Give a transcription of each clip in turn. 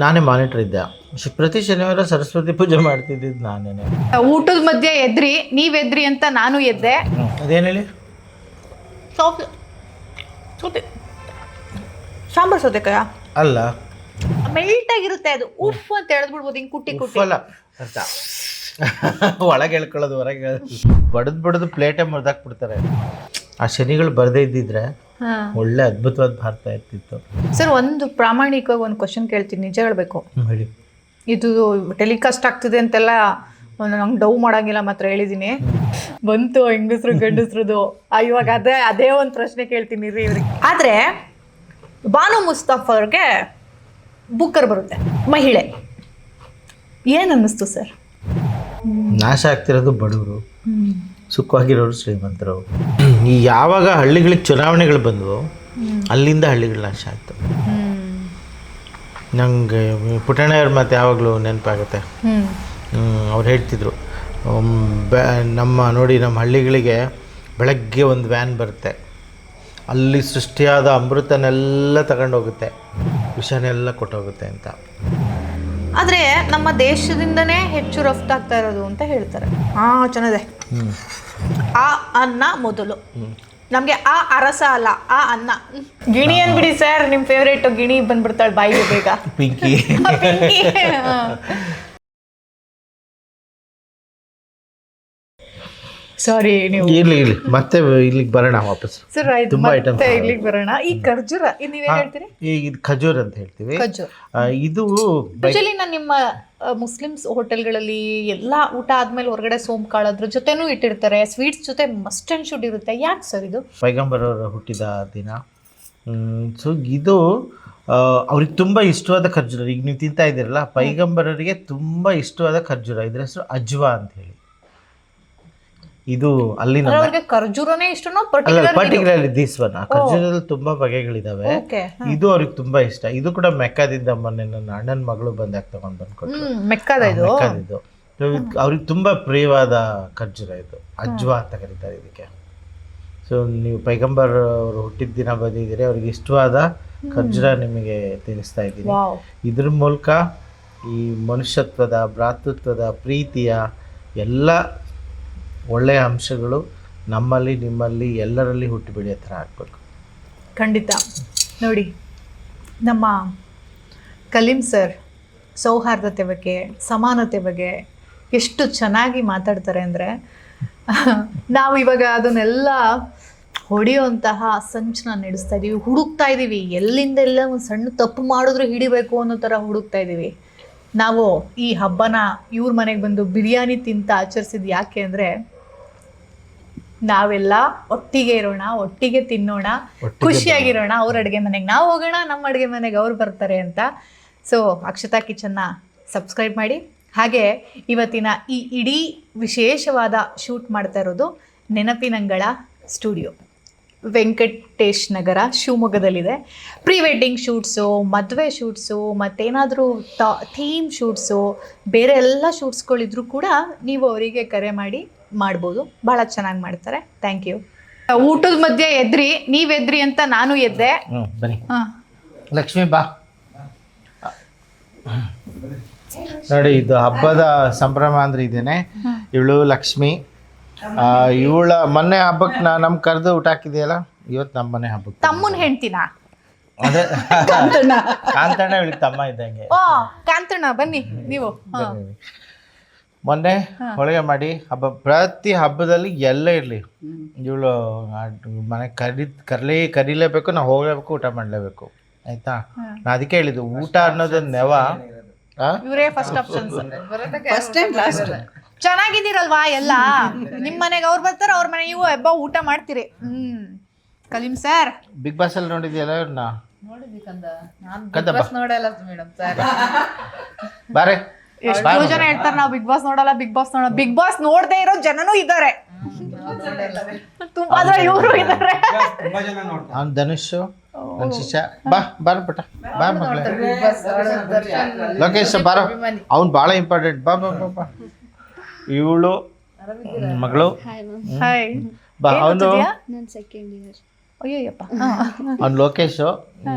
ನಾನೇ ಮಾನಿಟರ್ ಇದ್ದೆ. ಶ್- ಪ್ರತಿ ಶನಿವಾರ ಸರಸ್ವತಿ ಪೂಜೆ ಮಾಡ್ತಿದ್ದಿದ್ದು ನಾನೇನೆ. ಊಟದ ಮಧ್ಯೆ ಎದ್ರಿ ನೀವ್ ಎದ್ರಿ ಅಂತ ನಾನು ಎದ್ದೆ. ಅದೇನು ಹೇಳಿ? ಸೌತೆ ಸೌತೆ ಸಾಂಬಾರ್ ಸೌತೆಕಾಯ. ಅಲ್ಲ. ಮೆಲ್ಟ್ ಆಗಿರುತ್ತೆ ಅದು. ಉಫ್ ಅಂತ ಎಳೆದ್ಬಿಡ್ಬೋದು ಹಿಂಗ್ ಕುಟ್ಟಿ ಕುಟ್ಟಿ. ಅಲ್ಲ ಅರ್ಥ. ಒಳಗೆ ಹೇಳ್ಕೊಳ್ಳೋದು ಹೊರಗೆ ಬಡದು ಬಡದು ಪ್ಲೇಟೇ ಮುರಿದಾಕ್ಬಿಡ್ತಾರೆ. ಆ ಶನಿಗಳು ಬರದೇ ಇದ್ದಿದ್ರೆ ಒಳ್ಳೆ ಅದ್ಭುತವಾದ ಭಾರತ ಇರ್ತಿತ್ತು. ಸರ್ ಒಂದು ಪ್ರಾಮಾಣಿಕವಾಗಿ ಒಂದು ಕ್ವಶನ್ ಕೇಳ್ತೀನಿ ನಿಜ ಹೇಳಬೇಕು? ಹೇಳಿ. ಇದು ಟೆಲಿಕಾಸ್ಟ್ ಆಗ್ತಿದೆ ಅಂತೆಲ್ಲ ನಂಗೆ ಡೌ ಮಾಡಂಗಿಲ್ಲ ಮಾತ್ರ ಹೇಳಿದ್ದೀನಿ ಬಂತು ಹೆಂಗಸ್ರು ಗಂಡಸ್ರದು. ಆ, ಇವಾಗ ಅದೇ ಅದೇ ಒಂದು ಪ್ರಶ್ನೆ ಕೇಳ್ತೀನಿ ರೀ ಇವ್ರಿಗೆ. ಆದರೆ ಬಾನು ಮುಸ್ತಫ್ ಅವ್ರಿಗೆ ಬುಕ್ಕರ್ ಬರುತ್ತೆ ಮಹಿಳೆ. ಏನು ಅನ್ನಿಸ್ತು ಸರ್ ನಾಶ ಆಗ್ತಿರೋದು ಬಡವರು. ಸುಖವಾಗಿರೋರು ಶ್ರೀಮಂತರು ಈ ಯಾವಾಗ ಹಳ್ಳಿಗಳಿಗೆ ಚುನಾವಣೆಗಳು ಬಂದವು, ಅಲ್ಲಿಂದ ಹಳ್ಳಿಗಳು ನಾಶ ಆಯಿತು ನಂಗೆ ಪುಟ್ಟಣ್ಣವ್ರ ಮಾತು ಯಾವಾಗಲೂ ನೆನಪಾಗುತ್ತೆ. ಅವ್ರು ಹೇಳ್ತಿದ್ರು ನಮ್ಮ, ನೋಡಿ, ನಮ್ಮ ಹಳ್ಳಿಗಳಿಗೆ ಬೆಳಗ್ಗೆ ಒಂದು ವ್ಯಾನ್ ಬರುತ್ತೆ. ಅಲ್ಲಿ ಸೃಷ್ಟಿಯಾದ ಅಮೃತನೆಲ್ಲ ತಗೊಂಡೋಗುತ್ತೆ. ವಿಷನೆಲ್ಲ ಕೊಟ್ಟೋಗುತ್ತೆ ಅಂತ. ಆದರೆ ನಮ್ಮ ದೇಶದಿಂದನೇ ಹೆಚ್ಚು ರಫ್ತಾಗ್ತಾ ಇರೋದು ಅಂತ ಹೇಳ್ತಾರೆ. ಆ ಚೆನ್ನಾಗಿದೆ. ಆ ಅನ್ನ ಮೊದಲು. ನಮಗೆ ಆ ಅರಸ ಅಲ್ಲ ಆ ಅನ್ನ. ಗಿಣಿ ಅನ್ಬಿಡಿ ಸರ್ ನಿಮ್ಮ ಫೇವ್ರೇಟ್ ಗಿಣಿ ಬಂದ್ಬಿಡ್ತಾಳೆ ಬಾಯಿಗೆ ಬೇಗ. ಪಿಂಕಿ ಪಿಂಕಿ. ಸಾರಿ ನೀವು ಇರ್ಲಿ ಇರ್ಲಿ. ಮತ್ತೆ ಇಲ್ಲಿಗೆ ಬರೋಣ ವಾಪಸ್. ಸರ್ ಆಯ್ತು. ತುಂಬಾ ಮತ್ತೆ items ಇಲ್ಲಿಗೆ ಬರೋಣ. ಈ ಖರ್ಜೂರ ಇದು ನೀವೇನ್ ಹೇಳ್ತೀರಿ? ಈ ಇದು ಖಜೂರ್ ಅಂತ ಹೇಳ್ತೀವಿ. ಖರ್ಜೂರ್ ಆ, ಇದು ಆಕ್ಚುಲಿ ನಾನು ನಿಮ್ಮ ಮುಸ್ಲಿಮ್ಸ್ ಹೋಟೆಲ್ಗಳಲ್ಲಿ ಎಲ್ಲ ಊಟ ಆದ್ಮೇಲೆ ಹೊರಗಡೆ ಸೋಂಪು ಕಾಳು ಅದ್ರ ಜೊತೆನೂ ಇಟ್ಟಿರ್ತಾರೆ. ಸ್ವೀಟ್ಸ್ ಜೊತೆ ಮಸ್ಟ್ ಅಂಡ್ ಶುಡ್ ಇರುತ್ತೆ. ಯಾಕೆ ಸರ್ ಇದು? ಪೈಗಂಬರವರ ಹುಟ್ಟಿದ ದಿನ. ಸೊ ಇದು ಆ, ಅವ್ರಿಗೆ ತುಂಬ ಇಷ್ಟವಾದ ಖರ್ಜೂರ. ಈಗ ನೀವು ತಿಂತಾ ಇದ್ದೀರಲ್ಲ ಪೈಗಂಬರರಿಗೆ ತುಂಬ ಇಷ್ಟವಾದ ಖರ್ಜೂರ. ಇದ್ರ ಹೆಸರು ಅಜ್ವಾ ಅಂತ ಹೇಳಿ. ಇದು ಅಲ್ಲಿನ ಖರ್ಜೂರನೇ ಇಷ್ಟನೋ ಪರ್ಟಿಕ್ಯುಲರ್ಲಿ ದಿಸ್ ಒನ್ ಆ ಖರ್ಜೂರದಲ್ಲಿ ತುಂಬಾ ಬಗೆಗಳಿದಾವೆ. ಇದು ಅವ್ರಿಗೆ ತುಂಬಾ ಇಷ್ಟ. ಇದು ಕೂಡ ಮೆಕ್ಕಾದಿಂದ ಮೊನ್ನೆ ನನ್ನ ಅಣ್ಣನ ಮಗಳು ಬಂದಾಗ ತಗೊಂಡ್ ಬಂದ್ಕೊಟ್ಟು ಇದು? ಅವ್ರಿಗೆ ತುಂಬಾ ಪ್ರಿಯವಾದ ಖರ್ಜೂರ ಇದು. ಅಜ್ವಾ ಅಂತ ಕರೀತಾರೆ ಇದಕ್ಕೆ. ಸೊ ನೀವು ಪೈಗಂಬರ್ ಅವರು ಹುಟ್ಟಿದ ದಿನ ಬಂದಿದ್ದೀರಿ. ಅವ್ರಿಗೆ ಇಷ್ಟವಾದ ಖರ್ಜೂರ ನಿಮಗೆ ತಿಳಿಸ್ತಾ ಇದ್ದೀನಿ. ಇದ್ರ ಮೂಲಕ ಈ ಮನುಷ್ಯತ್ವದ ಭ್ರಾತೃತ್ವದ ಪ್ರೀತಿಯ ಎಲ್ಲ ಒಳ್ಳೆಯ ಅಂಶಗಳು ನಮ್ಮಲ್ಲಿ, ನಿಮ್ಮಲ್ಲಿ, ಎಲ್ಲರಲ್ಲಿ ಹುಟ್ಟಿ ಬೆಳೆಯೋ ಥರ ಆಗಬೇಕು. ಖಂಡಿತ. ನೋಡಿ, ನಮ್ಮ ಕಲೀಂ ಸರ್ ಸೌಹಾರ್ದತೆ ಬಗ್ಗೆ, ಸಮಾನತೆ ಬಗ್ಗೆ ಎಷ್ಟು ಚೆನ್ನಾಗಿ ಮಾತಾಡ್ತಾರೆ ಅಂದರೆ, ನಾವು ಇವಾಗ ಅದನ್ನೆಲ್ಲ ಹೊಡೆಯುವಂತಹ ಸಂಚನ ನಡೆಸ್ತಾ ಇದ್ದೀವಿ ಹುಡುಕ್ತಾ ಇದ್ದೀವಿ ಎಲ್ಲಿಂದ ಎಲ್ಲ ಒಂದು ಸಣ್ಣ ತಪ್ಪು ಮಾಡಿದ್ರು ಹಿಡಿಬೇಕು ಅನ್ನೋ ಥರ ಹುಡುಕ್ತಾ ಇದ್ದೀವಿ ನಾವು ಈ ಹಬ್ಬನ ಇವ್ರ ಮನೆಗೆ ಬಂದು ಬಿರಿಯಾನಿ ತಿಂತ ಆಚರಿಸಿದ್ದು ಯಾಕೆ ಅಂದರೆ ನಾವೆಲ್ಲ ಒಟ್ಟಿಗೆ ಇರೋಣ ಒಟ್ಟಿಗೆ ತಿನ್ನೋಣ ಖುಷಿಯಾಗಿರೋಣ ಅವ್ರ ಅಡುಗೆ ಮನೆಗೆ. ನಾವು ಹೋಗೋಣ ನಮ್ಮ ಅಡುಗೆ ಮನೆಗೆ ಅವ್ರು ಬರ್ತಾರೆ ಅಂತ. ಸೊ ಅಕ್ಷತಾ ಕಿಚನ್ನ ಸಬ್ಸ್ಕ್ರೈಬ್ ಮಾಡಿ. ಹಾಗೆ ಇವತ್ತಿನ ಈ ಇಡೀ ವಿಶೇಷವಾದ ಶೂಟ್ ಮಾಡ್ತಾ ಇರೋದು ನೆನಪಿನಂಗಳ ಸ್ಟುಡಿಯೋ ವೆಂಕಟೇಶ್ ನಗರ ಶಿವಮೊಗ್ಗದಲ್ಲಿದೆ. ಪ್ರೀ ವೆಡ್ಡಿಂಗ್ ಶೂಟ್ಸು ಮದುವೆ ಶೂಟ್ಸು ಮತ್ತೇನಾದರೂ ಟ ಥೀಮ್ ಶೂಟ್ಸು ಬೇರೆ ಎಲ್ಲ ಶೂಟ್ಸ್ಗಳಿದ್ರು ಕೂಡ ನೀವು ಅವರಿಗೆ ಕರೆ ಮಾಡಿ ಮಾಡ್ಬೋದು. ಭಾಳ ಚೆನ್ನಾಗಿ ಮಾಡ್ತಾರೆ. Thank you. ಊಟದ ಮಧ್ಯೆ ಎದ್ರಿ ನೀವು ಎದ್ರಿ ಅಂತ ನಾನು ಎದ್ದೆ. ಬನ್ನಿ. ಹಾಂ. ಲಕ್ಷ್ಮಿ ಬಾ. ನೋಡಿ ಇದು ಹಬ್ಬದ ಸಂಭ್ರಮ ಅಂದ್ರೆ ಇದೇನೆ. ಇವಳು ಲಕ್ಷ್ಮಿ. ಇವಳ ಮೊನ್ನೆ ಹಬ್ಬಕ್ಕೆ ನಾ ನಮ್ ಕರೆದು ಊಟ ಹಾಕಿದೆಯಲ್ಲ ಇವತ್ತು ನಮ್ಮ ಮನೆ ಹಬ್ಬಕ್ಕೆ ತಮ್ಮನ ಹೆಂಡ್ತಿನ? ಅದೇ. ಕಾಂತಣ್ಣ. ಇವಳಿಗೆ ತಮ್ಮ ಇದ್ದಂಗೆ. ಓ ಕಾಂತಣ್ಣ ಬನ್ನಿ ನೀವು. ಹಾಂ. ಮೊನ್ನೆ ಹೋಳಿಗೆ ಮಾಡಿ ಹಬ್ಬ ಪ್ರತಿ ಹಬ್ಬದಲ್ಲಿ ಎಲ್ಲ ಇರಲಿ. ಇವಳು ಮನೆ ಕರಿ ಕರ್ಲಿ ಕರೀಲೇಬೇಕು ನಾವು ಹೋಗಲೇಬೇಕು ಊಟ ಮಾಡಲೇಬೇಕು. ಆಯ್ತಾ? ನಾ ಅದಕ್ಕೆ ಹೇಳಿದ್ದು ಊಟ ಅನ್ನೋದೊಂದು ನೆವ ಆ? ಇವರೇ first options first time last ಚೆನ್ನಾಗಿದ್ದೀರಲ್ವಾ ಎಲ್ಲ? ನಿಮ್ಮ ಮನೆಗೆ ಅವ್ರು ಬರ್ತಾರೆ ಅವ್ರ ಮನೆಗೆ ನೀವು ಹಬ್ಬ ಊಟ ಮಾಡ್ತೀರಿ. ಹ್ಮ್. ಕಲೀಮ್ ಸರ್. ಬಿಗ್ ಬಾಸ್ ಅಲ್ಲಿ ನೋಡಿದ್ಯಲ್ಲ ಇವ್ರನ್ನ? ಕಂದ. ಬಾ. ಬಾರೆ ಎಷ್ಟೋ ಜನ ಹೇಳ್ತಾರೆ ನಾವು ಬಿಗ್ ಬಾಸ್ ನೋಡಲ್ಲ ಬಿಗ್ ಬಾಸ್ ನೋಡಲ್ಲ. ಬಿಗ್ ಬಾಸ್ ನೋಡದೆ ಇರೋ ಜನನೂ ಇದ್ದಾರೆ. ತುಂಬಾ ಇವರು ಇದ್ದಾರೆ. ಅವ್ನು ಧನುಷ್ ನನ್ ಶಿಷ್ಯ. ಬಾ ಬಾರ ಪುಟ್ಟ ಬಾ ಮಗಳೇ ಲೋಕೇಶ್ ಬಾರೋ. ಅವ್ನು ಭಾಳ ಇಂಪಾರ್ಟೆಂಟ್ ಬಾ ಬಾ ಬಾ ಬಾ. ಇವಳು ಮಗಳು. ಹಾಯ್ ಬಾ ಅವನು ನಾನು ಸೆಕೆಂಡ್ ಇಯರ್ ಅಯ್ಯಯ್ಯಪ್ಪ. ಅವ್ನು ಲೋಕೇಶು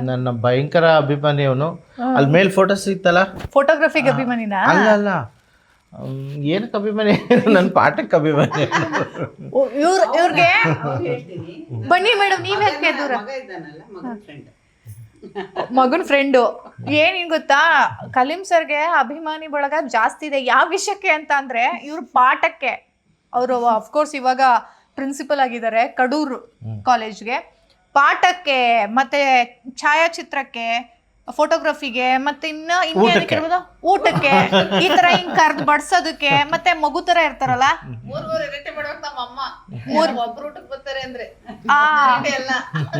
ನನ್ನ ಭಯಂಕರ ಅಭಿಮಾನಿ ಅವನು. ಅಲ್ಲಿ ಮೇಲ್ ಫೋಟೋಸ್ ಸಿಗ್ತಲ್ಲ ಫೋಟೋಗ್ರಫಿಗೆ ಅಭಿಮಾನಿ ಅಲ್ಲ ಅಲ್ಲ. ಏನಕ್ಕೆ ಅಭಿಮಾನಿ? ನನ್ನ ಪಾಠಕ್ಕೆ ಅಭಿಮಾನಿ ಇವ್ರು ಇವ್ರಿಗೆ? ಬನ್ನಿ ಮೇಡಮ್ ನೀವೇ ದೂರ ಮಗನ್ ಫ್ರೆಂಡು ಏನ್ ಹಿಂಗ್ ಗೊತ್ತಾ? ಕಲೀಂ ಸರ್ಗೆ ಅಭಿಮಾನಿ ಬಳಗ ಜಾಸ್ತಿ ಇದೆ. ಯಾವ ವಿಷಯಕ್ಕೆ ಅಂತ ಅಂದ್ರೆ ಇವ್ರ ಪಾಠಕ್ಕೆ. ಅವರು ಅಫ್ಕೋರ್ಸ್ ಇವಾಗ ಪ್ರಿನ್ಸಿಪಲ್ ಆಗಿದ್ದಾರೆ ಕಡೂರು ಕಾಲೇಜ್ಗೆ ಪಾಠಕ್ಕೆ ಮತ್ತೆ ಛಾಯಾಚಿತ್ರಕ್ಕೆ ಫೋಟೋಗ್ರಫಿಗೆ ಮತ್ತೆ ಇನ್ನ ಇರ್ಬೋದು ಊಟಕ್ಕೆ. ಈ ತರ ಹಿಂಗ್ ಕರ್ದ್ ಬಡ್ಸೋದಕ್ಕೆ ಮತ್ತೆ ಮಗು ತರ ಇರ್ತಾರಲ್ಲ? ಆ,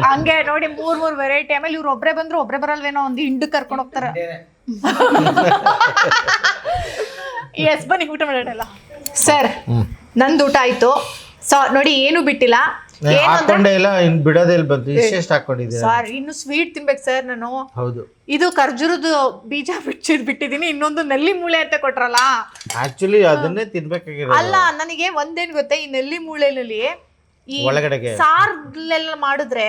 ಹಂಗೆ ನೋಡಿ ಮೂರ್ ಮೂರ್ ವೆರೈಟಿ ಆಮೇಲೆ ಇವ್ರು ಒಬ್ರೇ ಬಂದ್ರು ಒಬ್ರೇ ಬರಲ್ವೇನೋ ಒಂದು ಹಿಂಡು ಕರ್ಕೊಂಡು ಹೋಗ್ತಾರ. ಎಸ್ ಬನ್ನಿ ಊಟ ಮಾಡೋಣ ಸರ್ ನಂದು ಊಟ ಆಯ್ತು. ಸೊ ನೋಡಿ ಏನು ಬಿಟ್ಟಿಲ್ಲ. ಹಾಕೊಂಡೇ ಇಲ್ಲ ಇನ್ ಬಿಡೋದೇ ಇಲ್ಲ ಬಂತು ಇಷ್ಟೆಷ್ಟು ಹಾಕೊಂಡಿದ್ದೀರಾ? ಸರ್ ಇನ್ನು ಸ್ವೀಟ್ ತಿನ್ಬೇಕು ಸರ್ ನಾನು. ಹೌದು. ಇದು ಖರ್ಜೂರದ ಬೀಜ ಬಿಚ್ಚಿದ್ ಬಿಟ್ಟಿದೀನಿ ಇನ್ನೊಂದು ನೆಲ್ಲಿ ಮೂಳೆ ಅಂತ ಕೊಟ್ರಲ್ಲ? ಆಕ್ಚುಲಿ ಅದನ್ನೇ ತಿನ್ಬೇಕಾಗಿರೋದು. ಅಲ್ಲ ನನಗೆ ಒಂದೇನ್ ಗೊತ್ತಾ ಈ ನೆಲ್ಲಿ ಮೂಳೆನಲ್ಲಿ ಈ ಒಳಗಡೆಗೆ. ಸಾರ್ಲೆಲ್ಲ ಮಾಡಿದ್ರೆ